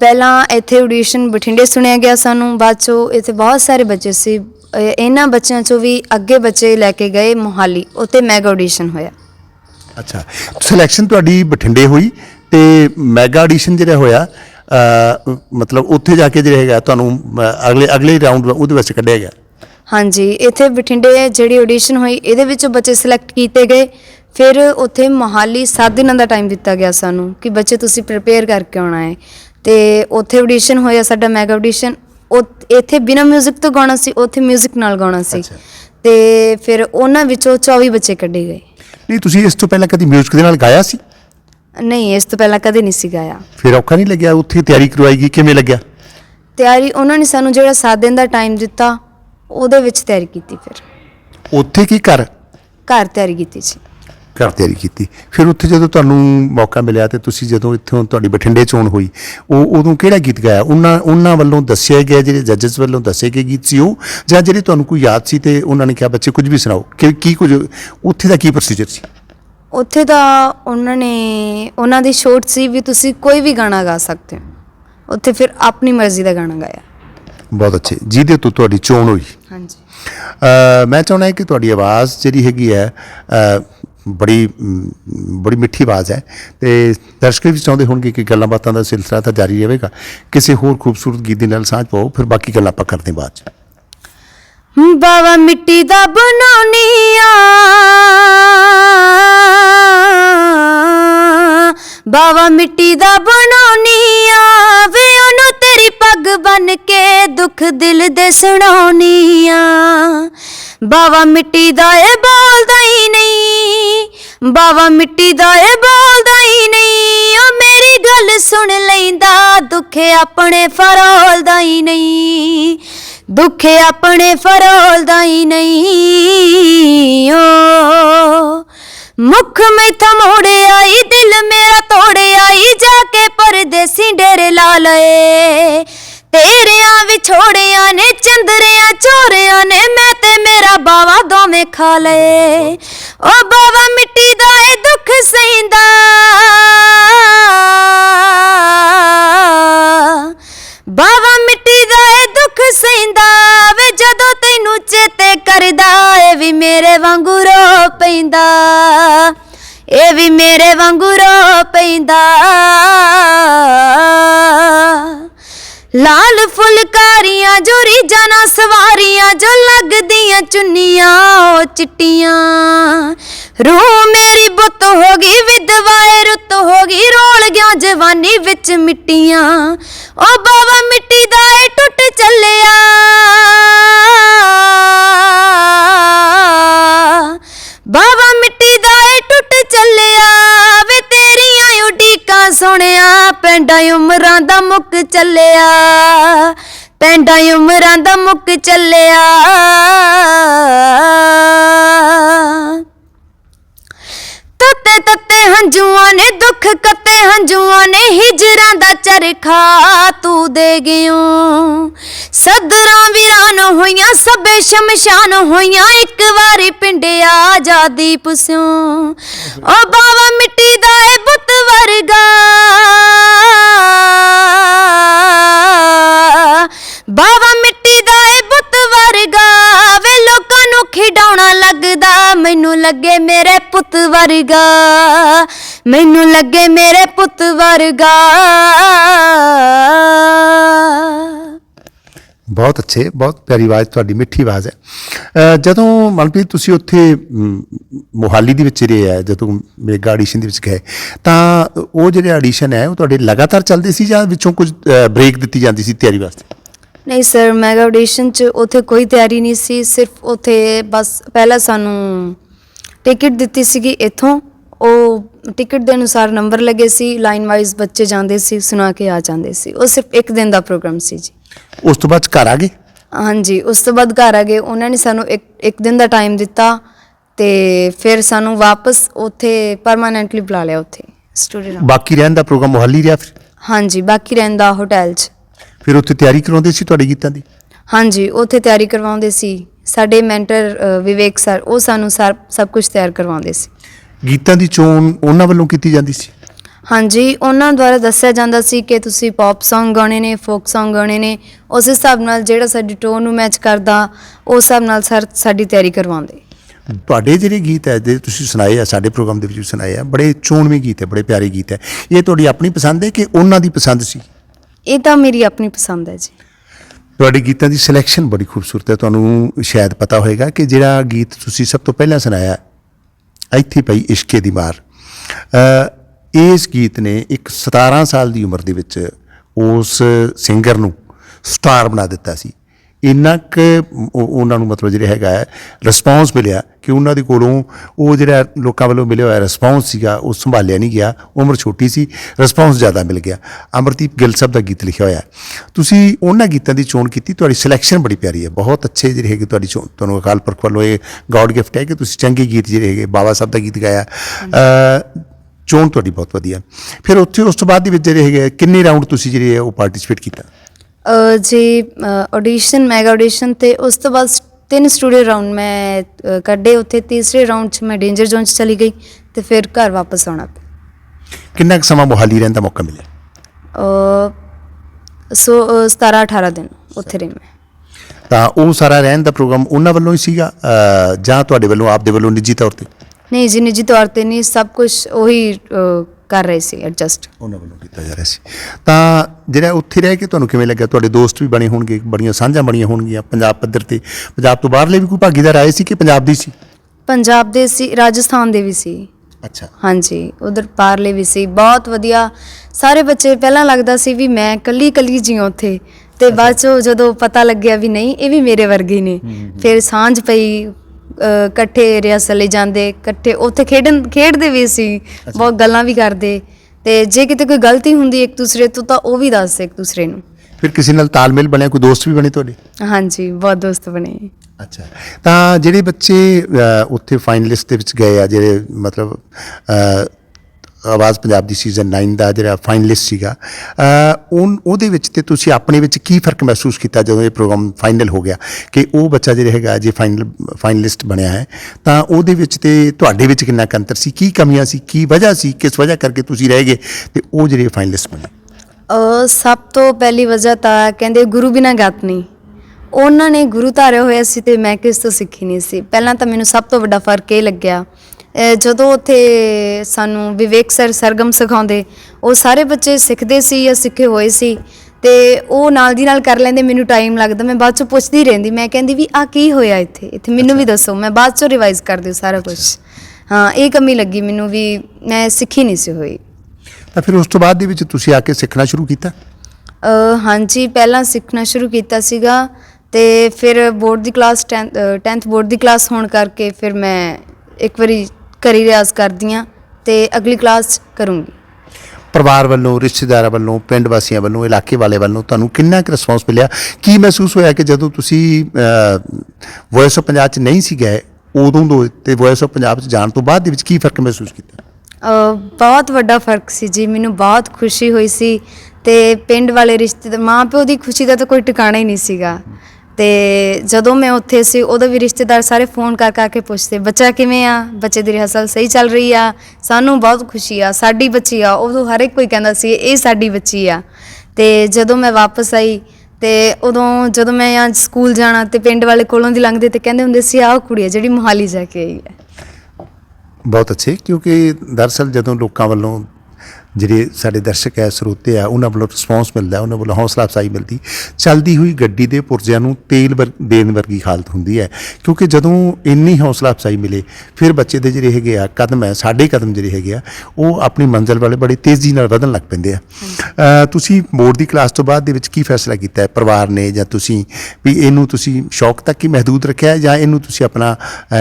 ਪਹਿਲਾਂ ਇੱਥੇ ਆਡੀਸ਼ਨ ਬਠਿੰਡੇ ਸੁਣਿਆ ਗਿਆ ਸਾਨੂੰ ਬਾਅਦ ਚੋਂ ਇੱਥੇ ਬਹੁਤ ਸਾਰੇ ਬੱਚੇ ਸੀ। ਅ, ਇਹਨਾਂ ਬੱਚਿਆਂ ਚੋਂ ਵੀ ਅੱਗੇ ਬੱਚੇ ਲੈ ਕੇ ਗਏ ਮੋਹਾਲੀ ਉੱਥੇ ਮੈਗਾ ਆਡੀਸ਼ਨ ਹੋਇਆ। ਅੱਛਾ ਸਿਲੈਕਸ਼ਨ ਤੁਹਾਡੀ ਬਠਿੰਡੇ ਹੋਈ ਤੇ ਮੈਗਾ ਆਡੀਸ਼ਨ ਜਿਹੜਾ ਹੋਇਆ ਮਤਲਬ ਉੱਥੇ ਜਾ ਕੇ ਜਿਹੜਾ ਹੈਗਾ ਤੁਹਾਨੂੰ ਅਗਲੇ ਅਗਲੇ ਰਾਊਂਡ ਉਹਦੇ ਵਿੱਚ ਕੱਢਿਆ ਗਿਆ। ਹਾਂਜੀ ਇੱਥੇ ਬਠਿੰਡੇ ਜਿਹੜੀ ਆਡੀਸ਼ਨ ਹੋਈ ਇਹਦੇ ਵਿੱਚੋਂ ਬੱਚੇ ਸਿਲੈਕਟ ਕੀਤੇ ਗਏ। ਫਿਰ ਉੱਥੇ ਮੋਹਾਲੀ 7 ਦਿਨਾਂ ਦਾ ਟਾਈਮ ਦਿੱਤਾ ਗਿਆ ਸਾਨੂੰ ਕਿ ਬੱਚੇ ਤੁਸੀਂ ਪ੍ਰਿਪੇਅਰ ਕਰਕੇ ਆਉਣਾ ਹੈ। ਤੇ ਉੱਥੇ ਆਡੀਸ਼ਨ ਹੋਇਆ ਸਾਡਾ ਮੈਗਾ ਆਡੀਸ਼ਨ ਇੱਥੇ ਬਿਨਾਂ 뮤직 ਤੋਂ ਗਾਉਣਾ ਸੀ ਉੱਥੇ 뮤직 ਨਾਲ ਗਾਉਣਾ ਸੀ ਅੱਛਾ। ਤੇ ਫਿਰ ਉਹਨਾਂ ਵਿੱਚੋਂ 24 ਬੱਚੇ ਕੱਢੇ ਗਏ ਨਹੀਂ ਤੁਸੀਂ ਇਸ ਤੋਂ ਪਹਿਲਾਂ ਕਦੀ ਮਿਊਜ਼ਿਕ ਦੇ ਨਾਲ ਗਾਇਆ ਸੀ ਨਹੀਂ ਇਸ ਤੋਂ ਪਹਿਲਾਂ ਕਦੇ ਨਹੀਂ ਸੀ ਗਾਇਆ ਫਿਰ ਔਖਾ ਨਹੀਂ ਲੱਗਿਆ ਉੱਥੇ ਤਿਆਰੀ ਕਰਵਾਈ ਗਈ ਕਿਵੇਂ ਲੱਗਿਆ ਤਿਆਰੀ ਉਹਨਾਂ ਨੇ ਸਾਨੂੰ ਜਿਹੜਾ 7 ਦਿਨ ਦਾ ਟਾਈਮ ਦਿੱਤਾ ਉਹਦੇ ਵਿੱਚ ਤਿਆਰੀ ਕੀਤੀ ਫਿਰ ਉੱਥੇ ਕੀ ਕਰ ਘਰ ਤਿਆਰੀ ਕੀਤੀ ਸੀ ਘਰ ਤਿਆਰੀ ਕੀਤੀ। ਫਿਰ ਉੱਥੇ ਜਦੋਂ ਤੁਹਾਨੂੰ ਮੌਕਾ ਮਿਲਿਆ ਤੇ ਤੁਸੀਂ ਜਦੋਂ ਇੱਥੋਂ ਤੁਹਾਡੀ ਬਠਿੰਡੇ ਚੋਣ ਹੋਈ ਉਹ ਉਦੋਂ ਕਿਹੜਾ ਗੀਤ ਗਾਇਆ? ਉਹਨਾਂ ਉਹਨਾਂ ਵੱਲੋਂ ਦੱਸਿਆ ਗਿਆ ਜਿਹੜੇ ਜੱਜਸ ਵੱਲੋਂ ਦੱਸੇ ਗਏ ਗੀਤ ਸੀ ਉਹ? ਜਾਂ ਜਿਹੜੇ ਤੁਹਾਨੂੰ ਕੋਈ ਯਾਦ ਸੀ ਤੇ ਉਹਨਾਂ ਨੇ ਕਿਹਾ ਬੱਚੇ ਕੁਝ ਵੀ ਸੁਣਾਓ ਕਿ ਕੀ ਕੁਝ ਉੱਥੇ ਦਾ ਕੀ ਪ੍ਰੋਸੀਜਰ ਸੀ? ਉੱਥੇ ਦਾ ਉਹਨਾਂ ਨੇ ਉਹਨਾਂ ਦੀ ਛੋਟ ਸੀ ਵੀ ਤੁਸੀਂ ਕੋਈ ਵੀ ਗਾਣਾ ਗਾ ਸਕਦੇ ਹੋ। ਉੱਥੇ ਫਿਰ ਆਪਣੀ ਮਰਜ਼ੀ ਦਾ ਗਾਣਾ ਗਾਇਆ। ਬਹੁਤ ਅੱਛੇ। ਜਿਹਦੇ ਤੋਂ ਤੁਹਾਡੀ ਚੋਣ ਹੋਈ। ਹਾਂਜੀ। ਮੈਂ ਚਾਹੁੰਦਾ ਹਾਂ ਕਿ ਤੁਹਾਡੀ ਆਵਾਜ਼ ਜਿਹੜੀ ਹੈਗੀ ਹੈ ਬੜੀ ਬੜੀ ਮਿੱਠੀ ਆਵਾਜ਼ ਹੈ। ਤੇ ਦਰਸ਼ਕ ਵੀ ਚਾਹੁੰਦੇ ਹੋਣਗੇ ਕਿ ਗੱਲਾਂ ਬਾਤਾਂ ਦਾ ਸਿਲਸਿਲਾ ਤਾਂ ਜਾਰੀ ਰਹੇਗਾ। ਕਿਸੇ ਹੋਰ ਖੂਬਸੂਰਤ ਗੀਤ ਦੇ ਨਾਲ ਸਾਂਝ ਪਾਓ, ਫਿਰ ਬਾਕੀ ਗੱਲਾਂ ਆਪਾਂ ਕਰਦੇ ਬਾਅਦ ਚ। ਬਾਵਾ ਮਿੱਟੀ ਦਾ ਬਣਾਉਣੀਆਂ, ਬਾਵਾ ਮਿੱਟੀ ਦਾ ਬਣਾਉਣੀਆਂ, ਵੇ ਉਹਨੂੰ ਤੇਰੀ ਪੱਗ ਬਨ ਕੇ ਦੁੱਖ ਦਿਲ ਦੇ ਸੁਣਾਉਣੀਆਂ। ਬਾਵਾ ਮਿੱਟੀ ਦਾ ਏ ਬੋਲਦਾ ਹੀ ਨਹੀਂ। ਬਾਵਾ ਮਿੱਟੀ ਦਾ ਇਹ ਬੋਲਦਾ ਹੀ ਨਹੀਂ। ਉਹ ਮੇਰੀ ਗੱਲ ਸੁਣ ਲੈਂਦਾ, ਦੁੱਖ ਆਪਣੇ ਫਰੋਲਦਾ ਹੀ ਨਹੀਂ। ਦੁੱਖ ਆਪਣੇ ਫਰੋਲਦਾ ਹੀ ਨਹੀਂ। ਓ ਮੁਖ ਮੈਥਾ ਮੋੜਿਆ ਈ ਦਿਲ ਮੇਰਾ ਤੋੜਿਆ ਆਈ, ਜਾ ਕੇ ਪਰਦੇਸੀ ਡੇਰੇ ਲਾ ਲਏ। ਤੇਰਿਆਂ ਵਿਛੋੜਿਆਂ ਨੇ, ਚੰਦਰਿਆਂ ਚੋਰਿਆਂ ਨੇ, ਮੈਂ ਤੇ ਮੇਰਾ ਬਾਵਾ ਦੋਵੇਂ ਖਾ ਲਏ। ਓ ਬਾਵਾ ਮਿੱਟੀ ਦਾ ਏ ਦੁੱਖ ਸਹਿੰਦਾ। ਬਾਵਾ ਮਿੱਟੀ ਦਾ ਏ ਦੁੱਖ ਸਹਿੰਦਾ ਵੇ, ਜਦੋਂ ਤੈਨੂੰ ਚੇਤੇ ਕਰਦਾ ਏ ਵੀ ਮੇਰੇ ਵਾਂਗੂ ਰੋ ਪੈਂਦਾ। ਇਹ ਵੀ ਮੇਰੇ ਵਾਂਗੂ ਰੋ ਪੈਂਦਾ। ਲਾਲ ਫੁਲਕਾਰੀਆਂ ਜੋ ਰੀਜਾਂ ਸਵਾਰੀਆਂ, ਜੋ ਲੱਗਦੀਆਂ ਚੁੰਨੀਆਂ, ਉਹ ਚਿੱਟੀਆਂ। ਰੂਹ ਮੇਰੀ ਬੁੱਤ ਹੋ ਗਈ ਵਿਦਵਾਏ ਰੁੱਤ ਹੋ ਗਈ ਰੋਲ ਗਿਆ ਜਵਾਨੀ ਵਿੱਚ ਮਿੱਟੀਆਂ। ਉਹ ਬਾਵਾ ਮਿੱਟੀ ਦਾ ਏ ਟੁੱਟ ਚੱਲਿਆ। ਉਮਰਾਂ ਦਾ ਮੁੱਕ ਚੱਲਿਆ, ਪੈਂਡਾਂ ਉਮਰਾਂ ਦਾ ਮੁੱਕ ਚੱਲਿਆ। ਤੱਤੇ ਤੱਤੇ ਹੰਝੂਆਂ ਨੇ ਦੁੱਖ ਕੱਤੇ ਹੰਝੂਆਂ ਨੇ ਹਿਜਰਾਂ ਦਾ ਚਰਖਾ ਤੂੰ ਦੇ ਗਿਓ ਸਦਰਾਂ ਵੀਰਾਨ ਹੋਈਆਂ, ਸਭੇ ਸ਼ਮਸ਼ਾਨ ਹੋਈਆਂ, ਇੱਕ ਵਾਰੀ ਪਿੰਡਿਆ ਆਜ਼ਾਦੀ ਪੁਸਿਓ ਓ ਬਾਵਾ ਮਿੱਟੀ ਦਾ ਏ ਵਰਗਾ ਬਾਵਾ ਮਿੱਟੀ ਦਾ ਏ ਬੁੱਤ ਵਰਗਾ ਵੇ ਲੋਕਾਂ ਨੂੰ ਖਿਡਾਉਣਾ ਲੱਗਦਾ। ਮੈਨੂੰ ਲੱਗੇ ਮੇਰੇ ਪੁੱਤ ਵਰਗਾ। ਮੈਨੂੰ ਲੱਗੇ ਮੇਰੇ ਪੁੱਤ ਵਰਗਾ। ਬਹੁਤ ਅੱਛੇ, ਬਹੁਤ ਪਿਆਰੀ ਆਵਾਜ਼, ਤੁਹਾਡੀ ਮਿੱਠੀ ਆਵਾਜ਼ ਹੈ। ਜਦੋਂ ਮਨਪ੍ਰੀਤ ਤੁਸੀਂ ਉੱਥੇ ਮੋਹਾਲੀ ਦੇ ਵਿੱਚ ਰਹੇ ਆ, ਜਦੋਂ ਮੇਗਾ ਆਡੀਸ਼ਨ ਦੇ ਵਿੱਚ ਗਏ, ਤਾਂ ਉਹ ਜਿਹੜੇ ਆਡੀਸ਼ਨ ਹੈ, ਉਹ ਤੁਹਾਡੇ ਲਗਾਤਾਰ ਚੱਲਦੇ ਸੀ ਜਾਂ ਵਿੱਚੋਂ ਕੁਝ ਬ੍ਰੇਕ ਦਿੱਤੀ ਜਾਂਦੀ ਸੀ ਤਿਆਰੀ ਵਾਸਤੇ? ਨਹੀਂ ਸਰ ਮੈਗਾ ਆਡੀਸ਼ਨ ਚ ਉੱਥੇ ਕੋਈ ਤਿਆਰੀ ਨਹੀਂ ਸੀ, ਸਿਰਫ ਉੱਥੇ ਬਸ ਪਹਿਲਾਂ ਸਾਨੂੰ ਟਿਕਟ ਦਿੱਤੀ ਸੀਗੀ ਇੱਥੋਂ। ਉਹ ਟਿਕਟ ਦੇ ਅਨੁਸਾਰ ਨੰਬਰ ਲੱਗੇ ਸੀ ਲਾਈਨ ਵਾਈਜ਼ ਬੱਚੇ ਜਾਂਦੇ ਸੀ, ਸੁਣਾ ਕੇ ਆ ਜਾਂਦੇ ਸੀ। ਉਹ ਸਿਰਫ ਇੱਕ ਦਿਨ ਦਾ ਪ੍ਰੋਗਰਾਮ ਸੀ ਜੀ। ਉਸ ਤੋਂ ਬਾਅਦ ਘਰ ਆ ਗਏ? ਹਾਂਜੀ ਉਸ ਤੋਂ ਬਾਅਦ ਘਰ ਆ ਗਏ। ਉਹਨਾਂ ਨੇ ਸਾਨੂੰ ਇੱਕ ਇੱਕ ਦਿਨ ਦਾ ਟਾਈਮ ਦਿੱਤਾ ਤੇ ਫਿਰ ਸਾਨੂੰ ਵਾਪਸ ਉੱਥੇ ਪਰਮਾਨੈਂਟਲੀ ਬੁਲਾ ਲਿਆ ਉੱਥੇ ਸਟੂਡੈਂਟ ਬਾਕੀ ਰਹਿਣ ਦਾ ਪ੍ਰੋਗਰਾਮ ਮੋਹਾਲੀ ਰਿਹਾ ਫਿਰ? ਹਾਂਜੀ ਬਾਕੀ ਰਹਿੰਦਾ ਹੋਟਲ 'ਚ। ਫਿਰ ਉੱਥੇ ਤਿਆਰੀ ਕਰਾਉਂਦੇ ਸੀ ਤੁਹਾਡੇ ਗੀਤਾਂ ਦੀ? ਹਾਂਜੀ ਉੱਥੇ ਤਿਆਰੀ ਕਰਵਾਉਂਦੇ ਸੀ। ਸਾਡੇ ਮੈਂਟਰ ਵਿਵੇਕ ਸਰ ਉਹ ਸਾਨੂੰ ਸਰ- ਸਭ ਕੁਝ ਤਿਆਰ ਕਰਵਾਉਂਦੇ ਸੀ। ਗੀਤਾਂ ਦੀ ਚੋਣ ਉਹਨਾਂ ਵੱਲੋਂ ਕੀਤੀ ਜਾਂਦੀ ਸੀ? ਹਾਂਜੀ ਉਹਨਾਂ ਦੁਆਰਾ ਦੱਸਿਆ ਜਾਂਦਾ ਸੀ ਕਿ ਤੁਸੀਂ ਪੌਪ Song ਗਾਉਣੇ ਨੇ ਫੋਕ Song ਗਾਉਣੇ ਨੇ। ਉਸ ਹਿਸਾਬ ਨਾਲ ਜਿਹੜਾ ਸਾਡੀ ਟੋਨ ਨੂੰ ਮੈਚ ਕਰਦਾ ਉਸ ਹਿਸਾਬ ਨਾਲ ਸਰ ਸਾਡੀ ਤਿਆਰੀ ਕਰਵਾਉਂਦੇ। ਤੁਹਾਡੇ ਜਿਹੜੇ ਗੀਤ ਹੈ ਜਿਹੜੇ ਤੁਸੀਂ ਸੁਣਾਏ ਆ ਸਾਡੇ ਪ੍ਰੋਗਰਾਮ ਦੇ ਵਿੱਚ ਵੀ ਸੁਣਾਏ ਆ ਬੜੇ ਚੋਣਵੇਂ ਗੀਤ ਹੈ ਬੜੇ ਪਿਆਰੇ ਗੀਤ ਹੈ। ਇਹ ਤੁਹਾਡੀ ਆਪਣੀ ਪਸੰਦ ਹੈ ਕਿ ਉਹਨਾਂ ਦੀ ਪਸੰਦ ਸੀ? ਇਹ ਤਾਂ ਮੇਰੀ ਆਪਣੀ ਪਸੰਦ ਹੈ ਜੀ। ਤੁਹਾਡੇ ਗੀਤਾਂ ਦੀ ਸਿਲੈਕਸ਼ਨ ਬੜੀ ਖੂਬਸੂਰਤ ਹੈ। ਤੁਹਾਨੂੰ ਸ਼ਾਇਦ ਪਤਾ ਹੋਵੇਗਾ ਕਿ ਜਿਹੜਾ ਗੀਤ ਤੁਸੀਂ ਸਭ ਤੋਂ ਪਹਿਲਾਂ ਸੁਣਾਇਆ ਇੱਥੇ ਪਈ ਇਸ਼ਕੇ ਦੀ ਮਾਰ। ਇਸ ਗੀਤ ਨੇ ਇੱਕ 17 ਸਾਲ ਦੀ ਉਮਰ ਦੇ ਵਿੱਚ ਉਸ ਸਿੰਗਰ ਨੂੰ ਸਟਾਰ ਬਣਾ ਦਿੱਤਾ ਸੀ। ਇੰਨਾ ਕਿ ਉਹਨਾਂ ਨੂੰ ਮਤਲਬ ਜਿਹੜਾ ਹੈਗਾ ਹੈ ਰਿਸਪੌਂਸ ਮਿਲਿਆ ਕਿ ਉਹਨਾਂ ਦੇ ਕੋਲੋਂ ਉਹ ਜਿਹੜਾ ਲੋਕਾਂ ਵੱਲੋਂ ਮਿਲਿਆ ਹੋਇਆ ਰਿਸਪੌਂਸ ਸੀਗਾ, ਉਹ ਸੰਭਾਲਿਆ ਨਹੀਂ ਗਿਆ, ਉਮਰ ਛੋਟੀ ਸੀ ਰਿਸਪੌਂਸ ਜ਼ਿਆਦਾ ਮਿਲ ਗਿਆ। ਅਮਰਦੀਪ ਗਿੱਲ ਸਾਹਿਬ ਦਾ ਗੀਤ ਲਿਖਿਆ ਹੋਇਆ। ਤੁਸੀਂ ਉਹਨਾਂ ਗੀਤਾਂ ਦੀ ਚੋਣ ਕੀਤੀ, ਤੁਹਾਡੀ ਸਿਲੈਕਸ਼ਨ ਬੜੀ ਪਿਆਰੀ ਹੈ, ਬਹੁਤ ਅੱਛੇ ਜਿਹੜੇ ਹੈਗੇ ਤੁਹਾਡੀ ਚੋਣ, ਤੁਹਾਨੂੰ ਅਕਾਲ ਪੁਰਖ ਵੱਲੋਂ ਇਹ ਗੋਡ ਗਿਫਟ ਹੈ ਕਿ ਤੁਸੀਂ ਚੰਗੇ ਗੀਤ ਜਿਹੜੇ ਹੈਗੇ, ਬਾਬਾ ਸਾਹਿਬ ਦਾ ਗੀਤ ਗਾਇਆ। ਚੋਣ ਤੁਹਾਡੀ ਬਹੁਤ ਵਧੀਆ। ਫਿਰ ਉੱਥੇ ਉਸ ਤੋਂ ਬਾਅਦ ਦੇ ਵਿੱਚ ਜਿਹੜੇ ਹੈਗੇ ਕਿੰਨੇ ਰਾਊਂਡ ਤੁਸੀਂ ਜਿਹੜੇ ਹੈ ਉਹ ਪਾਰਟਿਸਿਪੇਟ ਕੀਤਾ? ਅਹ ਜੀ ਆਡੀਸ਼ਨ ਮੈਗਾ ਆਡੀਸ਼ਨ ਤੇ ਉਸ ਤੋਂ ਬਾਅਦ ਸ- ਤਿੰਨ ਸਟੂਡੀਓ ਰਾਊਂਡ ਮੈਂ ਅਹ, ਕੱਢੇ। ਉੱਥੇ ਤੀਸਰੇ ਰਾਊਂਡ 'ਚ ਮੈਂ ਡੇਂਜਰ ਜ਼ੋਨ 'ਚ ਚਲੀ ਗਈ ਤੇ ਫਿਰ ਘਰ ਵਾਪਸ ਆਉਣਾ ਪਿਆ। ਕਿੰਨਾ ਕੁ ਸਮਾਂ ਮੁਹਾਲੀ ਰਹਿਣ ਦਾ ਮੌਕਾ ਮਿਲਿਆ? ਅਹ, ਸੋ ਅਹ, 17 18 ਦਿਨ ਉੱਥੇ ਰਹੀ ਮੈਂ। ਤਾਂ ਉਹ ਸਾਰਾ ਰਹਿਣ ਦਾ ਪ੍ਰੋਗਰਾਮ ਉਹਨਾਂ ਵੱਲੋਂ ਹੀ ਸੀਗਾ ਅ, ਜਾਂ ਤੁਹਾਡੇ ਵੱਲੋਂ ਆਪ ਦੇ ਵੱਲੋਂ ਨਿੱਜੀ ਤੌਰ ਤੇ? ਨਹੀਂ ਜੀ ਨਿੱਜੀ ਤੌਰ ਤੇ ਨਹੀਂ ਸਭ ਕੁਝ ਉਹੀ ਕਰ ਰਹੇ ਸੀ ਐਡਜਸਟ ਉਹਨਾਂ ਵੱਲੋਂ ਕੀਤਾ ਜਾ ਰਿਹਾ ਸੀ। ਤਾਂ ਜਿਹੜਾ ਉੱਥੇ ਰਹਿ ਕੇ ਤੁਹਾਨੂੰ ਕਿਵੇਂ ਲੱਗਿਆ? ਤੁਹਾਡੇ ਦੋਸਤ ਵੀ ਬਣੇ ਹੋਣਗੇ ਬੜੀਆਂ ਸਾਂਝਾਂ ਬਣੀਆਂ ਹੋਣਗੀਆਂ ਪੰਜਾਬ ਪੱਧਰ ਤੇ। ਪੰਜਾਬ ਤੋਂ ਬਾਹਰਲੇ ਵੀ ਕੋਈ ਭਾਗੀਦਾਰ ਆਏ ਸੀ ਕਿ ਪੰਜਾਬ ਦੀ ਸੀ? ਪੰਜਾਬ ਦੇ ਸੀ ਰਾਜਸਥਾਨ ਦੇ ਵੀ ਸੀ। ਅੱਛਾ। ਹਾਂਜੀ ਉਧਰ ਪਾਰਲੇ ਵੀ ਸੀ ਬਹੁਤ ਵਧੀਆ। ਸਾਰੇ ਬੱਚੇ ਪਹਿਲਾਂ ਲੱਗਦਾ ਸੀ ਵੀ ਮੈਂ ਕੱਲੀ ਕੱਲੀ ਜੀ ਉੱਥੇ। ਤੇ ਬਾਅਦ ਚੋਂ ਜਦੋਂ ਪਤਾ ਲੱਗਿਆ ਵੀ ਨਹੀਂ ਇਹ ਵੀ ਮੇਰੇ ਵਰਗੇ ਨੇ। ਫਿਰ ਸਾਂਝ ਪਈ ਇਕੱਠੇ ਰਿਹਰਸਲ ਜਾਂਦੇ ਇਕੱਠੇ ਉੱਥੇ ਖੇਡਣ ਖੇਡਦੇ ਵੀ ਸੀ ਬਹੁਤ ਗੱਲਾਂ ਵੀ ਕਰਦੇ। ਤੇ ਜੇ ਕਿਤੇ ਕੋਈ ਗਲਤੀ ਹੁੰਦੀ ਇੱਕ ਦੂਸਰੇ ਤੋਂ ਤਾਂ ਉਹ ਵੀ ਦੱਸਦੇ ਇੱਕ ਦੂਸਰੇ ਨੂੰ। ਫਿਰ ਕਿਸੇ ਨਾਲ ਤਾਲਮੇਲ ਬਣਿਆ ਕੋਈ ਦੋਸਤ ਵੀ ਬਣੇ ਤੁਹਾਡੇ? ਹਾਂਜੀ ਬਹੁਤ ਦੋਸਤ ਬਣੇ। ਅੱਛਾ। ਤਾਂ ਜਿਹੜੇ ਬੱਚੇ ਉੱਥੇ ਫਾਈਨਲਿਸਟ ਦੇ ਵਿੱਚ ਗਏ ਆ ਜਿਹੜੇ ਮਤਲਬ ਆਵਾਜ਼ ਪੰਜਾਬ ਦੀ ਸੀਜ਼ਨ 9 ਦਾ ਜਿਹੜਾ ਫਾਈਨਲਿਸਟ ਸੀਗਾ ਅ, ਉਨ ਉਹਦੇ ਵਿੱਚ ਤੇ ਤੁਸੀਂ ਆਪਣੇ ਵਿੱਚ ਕੀ ਫ਼ਰਕ ਮਹਿਸੂਸ ਕੀਤਾ ਜਦੋਂ ਇਹ ਪ੍ਰੋਗਰਾਮ ਫਾਈਨਲ ਹੋ ਗਿਆ? ਕਿ ਉਹ ਬੱਚਾ ਜਿਹੜਾ ਹੈਗਾ ਜੇ ਫਾਈਨਲ ਫਾਈਨਲਿਸਟ ਬਣਿਆ ਹੈ ਤਾਂ ਉਹਦੇ ਵਿੱਚ ਤੇ ਤੁਹਾਡੇ ਵਿੱਚ ਕਿੰਨਾ ਕੰਤਰ ਸੀ? ਕੀ ਕਮੀਆਂ ਸੀ? ਕੀ ਵਜ੍ਹਾ ਸੀ? ਕਿਸ ਵਜ੍ਹਾ ਕਰਕੇ ਤੁਸੀਂ ਰਹਿ ਗਏ ਤੇ ਉਹ ਜਿਹੜੇ ਫਾਈਨਲਿਸਟ ਬਣੇ? ਸਭ ਤੋਂ ਪਹਿਲੀ ਵਜ੍ਹਾ ਤਾਂ ਕਹਿੰਦੇ ਗੁਰੂ ਬਿਨਾਂ ਗਤ ਨਹੀਂ। ਉਹਨਾਂ ਨੇ ਗੁਰੂ ਧਾਰਿਆ ਹੋਇਆ ਸੀ ਤੇ ਮੈਂ ਕਿਸ ਤੋਂ ਸਿੱਖੀ ਨਹੀਂ ਸੀ। ਪਹਿਲਾਂ ਤਾਂ ਮੈਨੂੰ ਸਭ ਤੋਂ ਵੱਡਾ ਫ਼ਰਕ ਇਹ ਲੱਗਿਆ ਜਦੋਂ ਉੱਥੇ ਸਾਨੂੰ ਵਿਵੇਕ ਸਰ ਸਰਗਮ ਸਿਖਾਉਂਦੇ ਉਹ ਸਾਰੇ ਬੱਚੇ ਸਿੱਖਦੇ ਸੀ ਜਾਂ ਸਿੱਖੇ ਹੋਏ ਸੀ ਤੇ ਉਹ ਨਾਲ ਦੀ ਨਾਲ ਕਰ ਲੈਂਦੇ ਮੈਨੂੰ ਟਾਈਮ ਲੱਗਦਾ ਮੈਂ ਬਾਅਦ ਚੋਂ ਪੁੱਛਦੀ ਰਹਿੰਦੀ ਮੈਂ ਕਹਿੰਦੀ ਵੀ ਆ ਕੀ ਹੋਇਆ ਇੱਥੇ? ਇੱਥੇ ਮੈਨੂੰ ਵੀ ਦੱਸੋ ਮੈਂ ਬਾਅਦ ਚੋਂ ਰਿਵਾਈਜ਼ ਕਰ ਦਿਓ ਸਾਰਾ ਕੁਝ ਹਾਂ ਇਹ ਕਮੀ ਲੱਗੀ ਮੈਨੂੰ ਵੀ ਮੈਂ ਸਿੱਖੀ ਨਹੀਂ ਸੀ ਹੋਈ। ਤਾਂ ਫਿਰ ਉਸ ਤੋਂ ਬਾਅਦ ਦੇ ਵਿੱਚ ਤੁਸੀਂ ਆ ਕੇ ਸਿੱਖਣਾ ਸ਼ੁਰੂ ਕੀਤਾ? ਅ, ਹਾਂਜੀ ਪਹਿਲਾਂ ਸਿੱਖਣਾ ਸ਼ੁਰੂ ਕੀਤਾ ਸੀਗਾ ਤੇ ਫਿਰ ਬੋਰਡ ਦੀ ਕਲਾਸ 10th ਬੋਰਡ ਦੀ ਕਲਾਸ ਹੋਣ ਕਰਕੇ ਫਿਰ ਮੈਂ ਇੱਕ ਵਾਰੀ ਘਰੀ ਰਿਆਜ਼ ਕਰਦੀ ਹਾਂ ਤੇ ਅਗਲੀ ਕਲਾਸ 'ਚ ਕਰੂੰਗੀ। ਪਰਿਵਾਰ ਵੱਲੋਂ ਰਿਸ਼ਤੇਦਾਰਾਂ ਵੱਲੋਂ ਪਿੰਡ ਵਾਸੀਆਂ ਵੱਲੋਂ ਇਲਾਕੇ ਵਾਲੇ ਵੱਲੋਂ ਤੁਹਾਨੂੰ ਕਿੰਨਾ ਕੁ ਰਿਸਪੌਂਸ ਮਿਲਿਆ? ਕੀ ਮਹਿਸੂਸ ਹੋਇਆ ਕਿ ਜਦੋਂ ਤੁਸੀਂ ਵੌਇਸ ਆਫ ਪੰਜਾਬ 'ਚ ਨਹੀਂ ਸੀ ਗਏ ਉਦੋਂ ਤੋਂ ਤੇ ਵੌਇਸ ਆਫ ਪੰਜਾਬ 'ਚ ਜਾਣ ਤੋਂ ਬਾਅਦ ਦੇ ਵਿੱਚ ਕੀ ਫ਼ਰਕ ਮਹਿਸੂਸ ਕੀਤਾ? ਬਹੁਤ ਵੱਡਾ ਫ਼ਰਕ ਸੀ ਜੀ ਮੈਨੂੰ ਬਹੁਤ ਖੁਸ਼ੀ ਹੋਈ ਸੀ ਤੇ ਪਿੰਡ ਵਾਲੇ ਰਿਸ਼ਤੇਦਾਰ ਮਾਂ ਪਿਓ ਦੀ ਖੁਸ਼ੀ ਦਾ ਤਾਂ ਕੋਈ ਟਿਕਾਣਾ ਹੀ ਨਹੀਂ ਸੀਗਾ। ਤੇ ਜਦੋਂ ਮੈਂ ਉੱਥੇ ਸੀ, ਉਦੋਂ ਵੀ ਰਿਸ਼ਤੇਦਾਰ ਸਾਰੇ ਫੋਨ ਕਰ ਕਰਕੇ ਪੁੱਛਦੇ, ਬੱਚਾ ਕਿਵੇਂ ਆ? ਬੱਚੇ ਦੀ ਰਿਹਰਸਲ ਸਹੀ ਚੱਲ ਰਹੀ ਆ? ਸਾਨੂੰ ਬਹੁਤ ਖੁਸ਼ੀ ਆ, ਸਾਡੀ ਬੱਚੀ ਆ। ਉਦੋਂ ਹਰ ਇੱਕ ਕੋਈ ਕਹਿੰਦਾ ਸੀ, ਇਹ ਸਾਡੀ ਬੱਚੀ ਆ। ਤੇ ਜਦੋਂ ਮੈਂ ਵਾਪਸ ਆਈ ਤੇ ਉਦੋਂ ਜਦੋਂ ਮੈਂ ਆ ਸਕੂਲ ਜਾਣਾ ਤੇ ਪਿੰਡ ਵਾਲੇ ਕੋਲੋਂ ਦੀ ਲੰਘਦੇ ਤੇ ਕਹਿੰਦੇ ਹੁੰਦੇ ਸੀ, ਆਹ ਕੁੜੀ ਆ ਜਿਹੜੀ ਮੁਹਾਲੀ ਜਾ ਕੇ ਆਈ ਹੈ। ਬਹੁਤ ਅੱਛੇ, ਕਿਉਂਕਿ ਦਰਅਸਲ ਜਦੋਂ ਲੋਕਾਂ ਵੱਲੋਂ ਜਿਹੜੇ ਸਾਡੇ ਦਰਸ਼ਕ ਹੈ ਸਰੋਤੇ ਆ ਉਹਨਾਂ ਵੱਲੋਂ ਰਿਸਪੌਂਸ ਮਿਲਦਾ ਉਹਨਾਂ ਵੱਲੋਂ ਹੌਸਲਾ ਅਫਜ਼ਾਈ ਮਿਲਦੀ। ਚੱਲਦੀ ਹੋਈ ਗੱਡੀ ਦੇ ਪੁਰਜ਼ਿਆਂ ਨੂੰ ਤੇਲ ਦੇਣ ਵਰਗੀ ਹਾਲਤ ਹੁੰਦੀ ਹੈ ਕਿਉਂਕਿ ਜਦੋਂ ਇੰਨੀ ਹੌਸਲਾ ਅਫਜ਼ਾਈ ਮਿਲੇ ਫਿਰ ਬੱਚੇ ਦੇ ਜਿਹੜੇ ਹੈਗੇ ਆ ਕਦਮ ਹੈ ਸਾਡੇ ਕਦਮ ਜਿਹੜੇ ਹੈਗੇ ਆ ਉਹ ਆਪਣੀ ਮੰਜ਼ਿਲ ਵਾਲੇ ਬੜੀ ਤੇਜ਼ੀ ਨਾਲ ਵਧਣ ਲੱਗ ਪੈਂਦੇ ਆ। ਤੁਸੀਂ ਬੋਰਡ ਦੀ ਕਲਾਸ ਤੋਂ ਬਾਅਦ ਦੇ ਵਿੱਚ ਕੀ ਫੈਸਲਾ ਕੀਤਾ ਹੈ? ਪਰਿਵਾਰ ਨੇ ਜਾਂ ਤੁਸੀਂ ਵੀ ਇਹਨੂੰ ਤੁਸੀਂ ਸ਼ੌਕ ਤੱਕ ਹੀ ਮਹਦੂਦ ਰੱਖਿਆ ਜਾਂ ਇਹਨੂੰ ਤੁਸੀਂ ਆਪਣਾ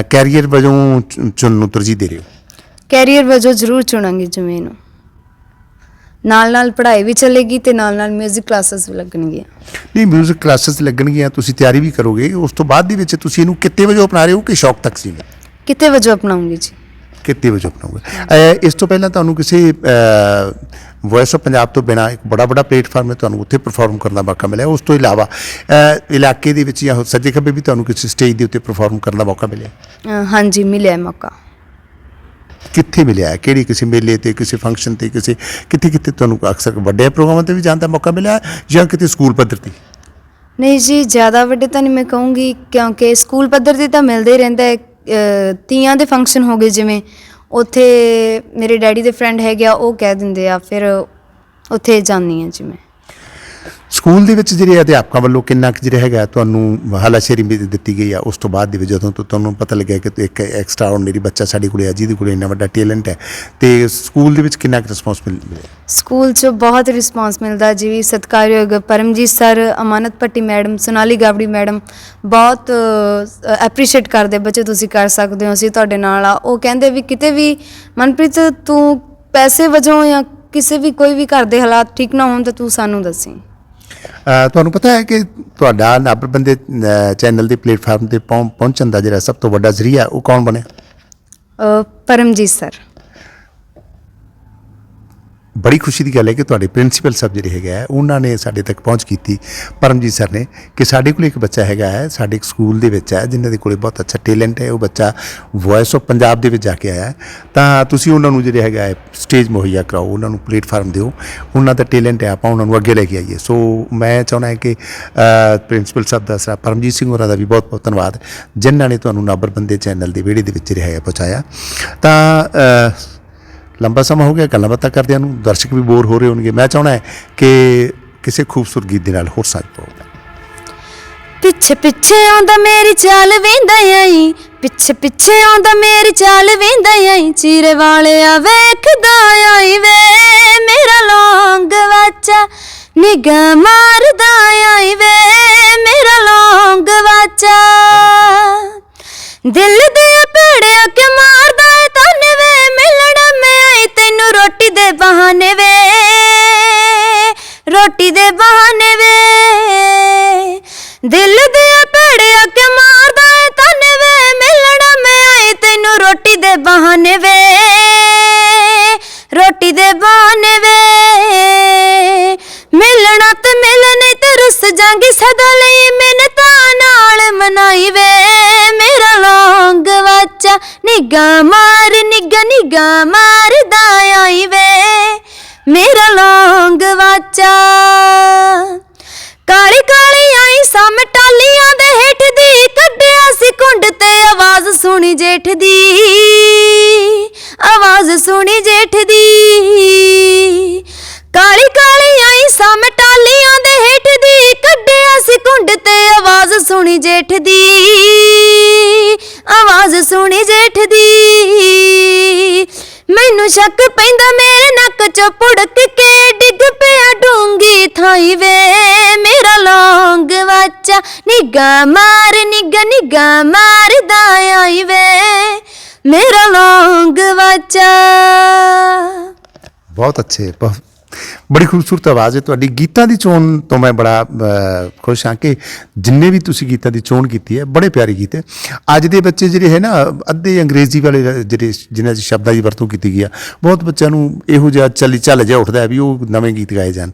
ਕੈਰੀਅਰ ਵਜੋਂ ਚੁਣਨ ਨੂੰ ਤਰਜੀਹ ਦੇ ਰਹੇ ਹੋ? ਕੈਰੀਅਰ ਵਜੋਂ ਜ਼ਰੂਰ ਚੁਣਾਂਗੀ ਜਿਵੇਂ ਇਹਨੂੰ। ਨਾਲ ਨਾਲ ਪੜ੍ਹਾਈ ਵੀ ਚੱਲੇਗੀ ਤੇ ਨਾਲ ਨਾਲ 뮤직 ਕਲਾਸਿਸ ਵੀ ਲੱਗਣਗੀਆਂ ਨਹੀਂ 뮤직 ਕਲਾਸਿਸ ਲੱਗਣਗੀਆਂ ਤੁਸੀਂ ਤਿਆਰੀ ਵੀ ਕਰੋਗੇ ਉਸ ਤੋਂ ਬਾਅਦ ਦੇ ਵਿੱਚ ਤੁਸੀਂ ਇਹਨੂੰ ਕਿੱਤੇ ਵਜੋਂ ਅਪਣਾ ਰਹੇ ਹੋ ਕਿ ਸ਼ੌਕ ਤੱਕ ਸੀ ਕਿਤੇ ਵਜੋਂ ਅਪਣਾਉਂਗੀ ਜੀ ਕਿੱਤੇ ਵਜੋਂ ਅਪਣਾਓਗੇ ਅ, ਇਸ ਤੋਂ ਪਹਿਲਾਂ ਤੁਹਾਨੂੰ ਕਿਸੇ ਵੌਇਸ ਆਫ ਪੰਜਾਬ ਤੋਂ ਬਿਨਾ ਇੱਕ ਬੜਾ ਬੜਾ ਪਲੇਟਫਾਰਮ ਹੈ ਤੁਹਾਨੂੰ ਉੱਥੇ ਪਰਫਾਰਮ ਕਰਨ ਦਾ ਮੌਕਾ ਮਿਲਿਆ ਉਸ ਤੋਂ ਇਲਾਵਾ ਅ, ਇਲਾਕੇ ਦੇ ਵਿੱਚ ਜਾਂ ਸੱਜੇ ਖੱਬੇ ਵੀ ਤੁਹਾਨੂੰ ਕਿਸੇ ਸਟੇਜ ਦੇ ਉੱਤੇ ਪਰਫਾਰਮ ਕਰਨ ਦਾ ਮੌਕਾ ਮਿਲਿਆ ਅ, ਹਾਂਜੀ ਮਿਲਿਆ ਮੌਕਾ ਕਿੱਥੇ ਮਿਲਿਆ? ਹੈ? ਕਿਹੜੀ ਕਿਸੇ ਮੇਲੇ ਤੇ, ਕਿਸੇ ਫੰਕਸ਼ਨ ਤੇ, ਕਿਸੇ ਕਿੱਥੇ ਕਿੱਥੇ ਤੁਹਾਨੂੰ ਅਕਸਰ ਵੱਡੇ ਪ੍ਰੋਗਰਾਮਾਂ ਤੇ ਵੀ ਜਾਣ ਦਾ ਮੌਕਾ ਮਿਲਿਆ ਜਾਂ ਕਿਤੇ ਸਕੂਲ ਪੱਧਰ ਤੇ? ਨਹੀਂ ਜੀ, ਜ਼ਿਆਦਾ ਵੱਡੇ ਤਾਂ ਨਹੀਂ ਮੈਂ ਕਹੂੰਗੀ, ਕਿਉਂਕਿ ਸਕੂਲ ਪੱਧਰ ਤੇ ਤਾਂ ਮਿਲਦਾ ਹੀ ਰਹਿੰਦਾ ਹੈ। ਤੀਆਂ ਦੇ ਫੰਕਸ਼ਨ ਹੋ ਗਏ ਜਿਵੇਂ, ਉੱਥੇ ਮੇਰੇ ਡੈਡੀ ਦੇ ਫਰੈਂਡ ਹੈਗੇ ਆ, ਉਹ ਕਹਿ ਦਿੰਦੇ ਆ, ਫਿਰ ਉੱਥੇ ਜਾਂਦੀ ਹਾਂ ਜੀ ਮੈਂ। ਸਕੂਲ ਦੇ ਵਿੱਚ ਜਿਹੜੇ ਅਧਿਆਪਕਾਂ ਵੱਲੋਂ ਕਿੰਨਾ ਕੁ ਜਿਹੜਾ ਹੈਗਾ ਤੁਹਾਨੂੰ ਹਲਾਸ਼ੇਰੀ ਦਿੱਤੀ ਗਈ ਆ, ਉਸ ਤੋਂ ਬਾਅਦ ਦੇ ਵਿੱਚ ਜਦੋਂ ਤੋਂ, ਤੁਹਾਨੂੰ ਪਤਾ ਲੱਗਿਆ ਕਿ ਇੱਕ ਐਕਸਟਰਾ ਆਰਡੀਨਰੀ ਬੱਚਾ ਸਾਡੇ ਕੋਲੇ ਆ, ਜਿਹਦੇ ਕੋਲੇ ਇੰਨਾ ਵੱਡਾ ਟੈਲੈਂਟ ਹੈ, ਤੇ ਸਕੂਲ ਦੇ ਵਿੱਚ ਕਿੰਨਾ ਕੁ ਰਿਸਪੌਂਸ ਮਿਲਿਆ? ਸਕੂਲ 'ਚ ਬਹੁਤ ਰਿਸਪਾਂਸ ਮਿਲਦਾ ਜਿਵੇਂ ਸਤਿਕਾਰਯੋਗ Paramjit sir, Amanat Patti madam, Sonali Gavri madam, ਬਹੁਤ ਐਪਰੀਸ਼ੀਏਟ ਕਰਦੇ ਬੱਚੇ ਤੁਸੀਂ ਕਰ ਸਕਦੇ ਹੋ, ਅਸੀਂ ਤੁਹਾਡੇ ਨਾਲ ਆ। ਉਹ ਕਹਿੰਦੇ ਵੀ ਕਿਤੇ ਵੀ, ਮਨਪ੍ਰੀਤ ਤੂੰ ਪੈਸੇ ਵਜੋਂ ਜਾਂ ਕਿਸੇ ਵੀ ਕੋਈ ਵੀ ਘਰ ਦੇ ਹਾਲਾਤ ਠੀਕ ਨਾ ਹੋਣ ਤਾਂ ਤੂੰ ਸਾਨੂੰ ਦੱਸੀ। ਤੁਹਾਨੂੰ ਪਤਾ ਹੈ ਕਿ ਤੁਹਾਡਾ ਨਾਬਰ ਬੰਦੇ ਚੈਨਲ ਦੇ ਪਲੇਟਫਾਰਮ ਤੇ ਪਹੁੰ- ਪਹੁੰਚਣ ਦਾ ਜਿਹੜਾ ਸਭ ਤੋਂ ਵੱਡਾ ਜ਼ਰੀਆ ਉਹ ਕੌਣ ਬਣਿਆ? ਪਰਮਜੀਤ ਸਰ। ਬੜੀ ਖੁਸ਼ੀ ਦੀ ਗੱਲ ਹੈ ਕਿ ਤੁਹਾਡੇ ਪ੍ਰਿੰਸੀਪਲ ਸਾਹਿਬ ਜਿਹੜੇ ਹੈਗੇ ਆ, ਉਹਨਾਂ ਨੇ ਸਾਡੇ ਤੱਕ ਪਹੁੰਚ ਕੀਤੀ। ਪਰਮਜੀਤ ਸਰ ਨੇ ਕਿ ਸਾਡੇ ਕੋਲ ਇੱਕ ਬੱਚਾ ਹੈਗਾ ਹੈ, ਸਾਡੇ ਇੱਕ ਸਕੂਲ ਦੇ ਵਿੱਚ ਹੈ, ਜਿਨ੍ਹਾਂ ਦੇ ਕੋਲੇ ਬਹੁਤ ਅੱਛਾ ਟੈਲੈਂਟ ਹੈ। ਉਹ ਬੱਚਾ ਵੌਇਸ ਆਫ ਪੰਜਾਬ ਦੇ ਵਿੱਚ ਜਾ ਕੇ ਆਇਆ ਤਾਂ ਤੁਸੀਂ ਉਹਨਾਂ ਨੂੰ ਜਿਹੜੇ ਹੈਗਾ ਹੈ, ਸਟੇਜ ਮੁਹੱਈਆ ਕਰਾਓ, ਉਹਨਾਂ ਨੂੰ ਪਲੇਟਫਾਰਮ ਦਿਓ। ਉਹਨਾਂ ਦਾ ਟੈਲੈਂਟ ਹੈ, ਆਪਾਂ ਉਹਨਾਂ ਨੂੰ ਅੱਗੇ ਲੈ ਕੇ ਆਈਏ। ਸੋ ਮੈਂ ਚਾਹੁੰਦਾ ਹਾਂ ਕਿ ਪ੍ਰਿੰਸੀਪਲ ਸਾਹਿਬ ਦਾ ਸਰਾ ਪਰਮਜੀਤ ਸਿੰਘ ਹੋਰਾਂ ਦਾ ਵੀ ਬਹੁਤ ਬਹੁਤ ਧੰਨਵਾਦ, ਜਿਨ੍ਹਾਂ ਨੇ ਤੁਹਾਨੂੰ ਨਾਬਰ ਬੰਦੇ ਚੈਨਲ ਦੇ ਵਿਹੜੇ ਦੇ ਵਿੱਚ ਰਿਹਾ ਹੈ ਪਹੁੰਚਾਇਆ। ਤਾਂ ਲੰਬਾ ਸਮਾਂ ਹੋ ਗਿਆ, ਗੱਲਾਂ ਬਾਤਾਂ ਕਰਦਿਆਂ ਨੂੰ ਦਰਸ਼ਕ ਵੀ ਬੋਰ ਹੋ ਰਹੇ ਹੋਣਗੇ। ਮੈਂ ਚਾਹਣਾ ਹੈ ਕਿ ਕਿਸੇ ਖੂਬਸੂਰਤ ਗੀਤ ਦੇ ਨਾਲ ਹੋਰ ਸਾਜ ਪਾਓ। ਪਿੱਛੇ ਪਿੱਛੇ ਆਉਂਦਾ ਮੇਰੀ ਚਾਲ ਵੇਂਦਾ ਆਈ, ਪਿੱਛੇ ਪਿੱਛੇ ਆਉਂਦਾ ਮੇਰੀ ਚਾਲ ਵੇਂਦਾ ਆਈ, ਚੀਰੇ ਵਾਲਿਆ ਵੇਖਦਾ ਆਈ ਵੇ, ਮੇਰਾ ਲੌਂਗ ਵਾਚਾ ਨਿਗਾਹ ਮਾਰਦਾ ਆਈ ਵੇ, ਮੇਰਾ ਲੌਂਗ ਵਾਚਾ। ਦਿਲ ਦੇ ਪੇੜਿਆ ਕਿ ਮਾਰਦਾ ਏ ਤਾਨੇ ਵੇ ਮਿਲਣਾ ਮੈਂ ਤੈਨੂੰ ਰੋਟੀ ਦੇ ਬਹਾਨੇ ਵੇ। ਰੋਟੀ ਦੇ ਬਹਾਨੇ ਵੇ। ਦਿਲ ਦੇ ਪੇੜਿਆ ਕਿ ਮਾਰਦਾ ਏ ਤਾਨੇ ਵੇ। ਮਿਲਣਾ ਮੈਂ ਆਈ ਤੈਨੂੰ ਰੋਟੀ ਦੇ ਬਹਾਨੇ ਵੇ। ਰੋਟੀ ਦੇ ਬਹਾਨੇ ਵੇ। ਮਿਲਣਾ ਤੇ ਮਿਲਣੇ ਤੇ ਰੁੱਸ ਜਾਂਗੀ ਸਦਾ ਲਈ ਮਿਹਨਤਾਂ ਨਾਲ ਮਨਾਈ ਵੇ। ਮੇਰਾ ਲੌਂਗ ਵਾਚਾ ਨਿਗਾ ਕੱਢਿਆ ਤੇ ਆਵਾਜ਼ ਸੁਣੀ ਜੇਠ ਦੀ, ਆਵਾਜ਼ ਸੁਣੀ ਜੇਠ ਦੀ। ਕਾਲੀ ਕਾਲੀ ਆਈ ਸਾਮ ਟਾਲੀਆਂ ਦੇ ਹੇਠ ਦੀ, ਕੱਢਿਆ ਸੀ ਘੁੰਡ ਤੇ ਆਵਾਜ਼ ਸੁਣੀ ਜੇਠ ਦੀ, ਆਵਾਜ਼ ਸੁਣੀ ਜੇਠ ਦੀ। ਮੈਨੂੰ ਸ਼ੱਕ ਪੈਂਦਾ ਮੇਰੇ ਨੱਕ ਚੋਂ ਕੇ ਡਿੱਗ ਪਿਆ ਡੂੰਗੀ ਥਾਈ ਵੇ? ਮੇਰਾ ਲੌਂਗ ਵਾਚਾ ਨਿਗਾ ਮਾਰ ਨਿਗਾ ਨਿਗਾ ਮਾਰਦਾ ਆਈ ਵੇ। ਮੇਰਾ ਲੌਂਗ ਵਾਚਾ। ਬਹੁਤ ਅੱਛੇ ਬੜੀ ਖੂਬਸੂਰਤ ਆਵਾਜ਼ ਹੈ ਤੁਹਾਡੀ। ਗੀਤਾਂ ਦੀ ਚੋਣ ਤੋਂ ਮੈਂ ਬੜਾ ਖੁਸ਼ ਹਾਂ ਕਿ ਜਿੰਨੇ ਵੀ ਤੁਸੀਂ ਗੀਤਾਂ ਦੀ ਚੋਣ ਕੀਤੀ ਹੈ, ਬੜੇ ਪਿਆਰੇ ਗੀਤ ਹੈ। ਅੱਜ ਦੇ ਬੱਚੇ ਜਿਹੜੇ ਹੈ ਨਾ, ਅੱਧੇ ਅੰਗਰੇਜ਼ੀ ਵਾਲੇ ਜਿਹੜੇ, ਜਿਨ੍ਹਾਂ 'ਚ ਸ਼ਬਦਾਂ ਦੀ ਵਰਤੋਂ ਕੀਤੀ ਗਈ ਆ, ਬਹੁਤ ਬੱਚਿਆਂ ਨੂੰ ਇਹੋ ਜਿਹਾ ਚੱਲੀ, ਚੱਲ ਜਿਹਾ ਉੱਠਦਾ ਵੀ ਉਹ ਨਵੇਂ ਗੀਤ ਗਾਏ ਜਾਣ।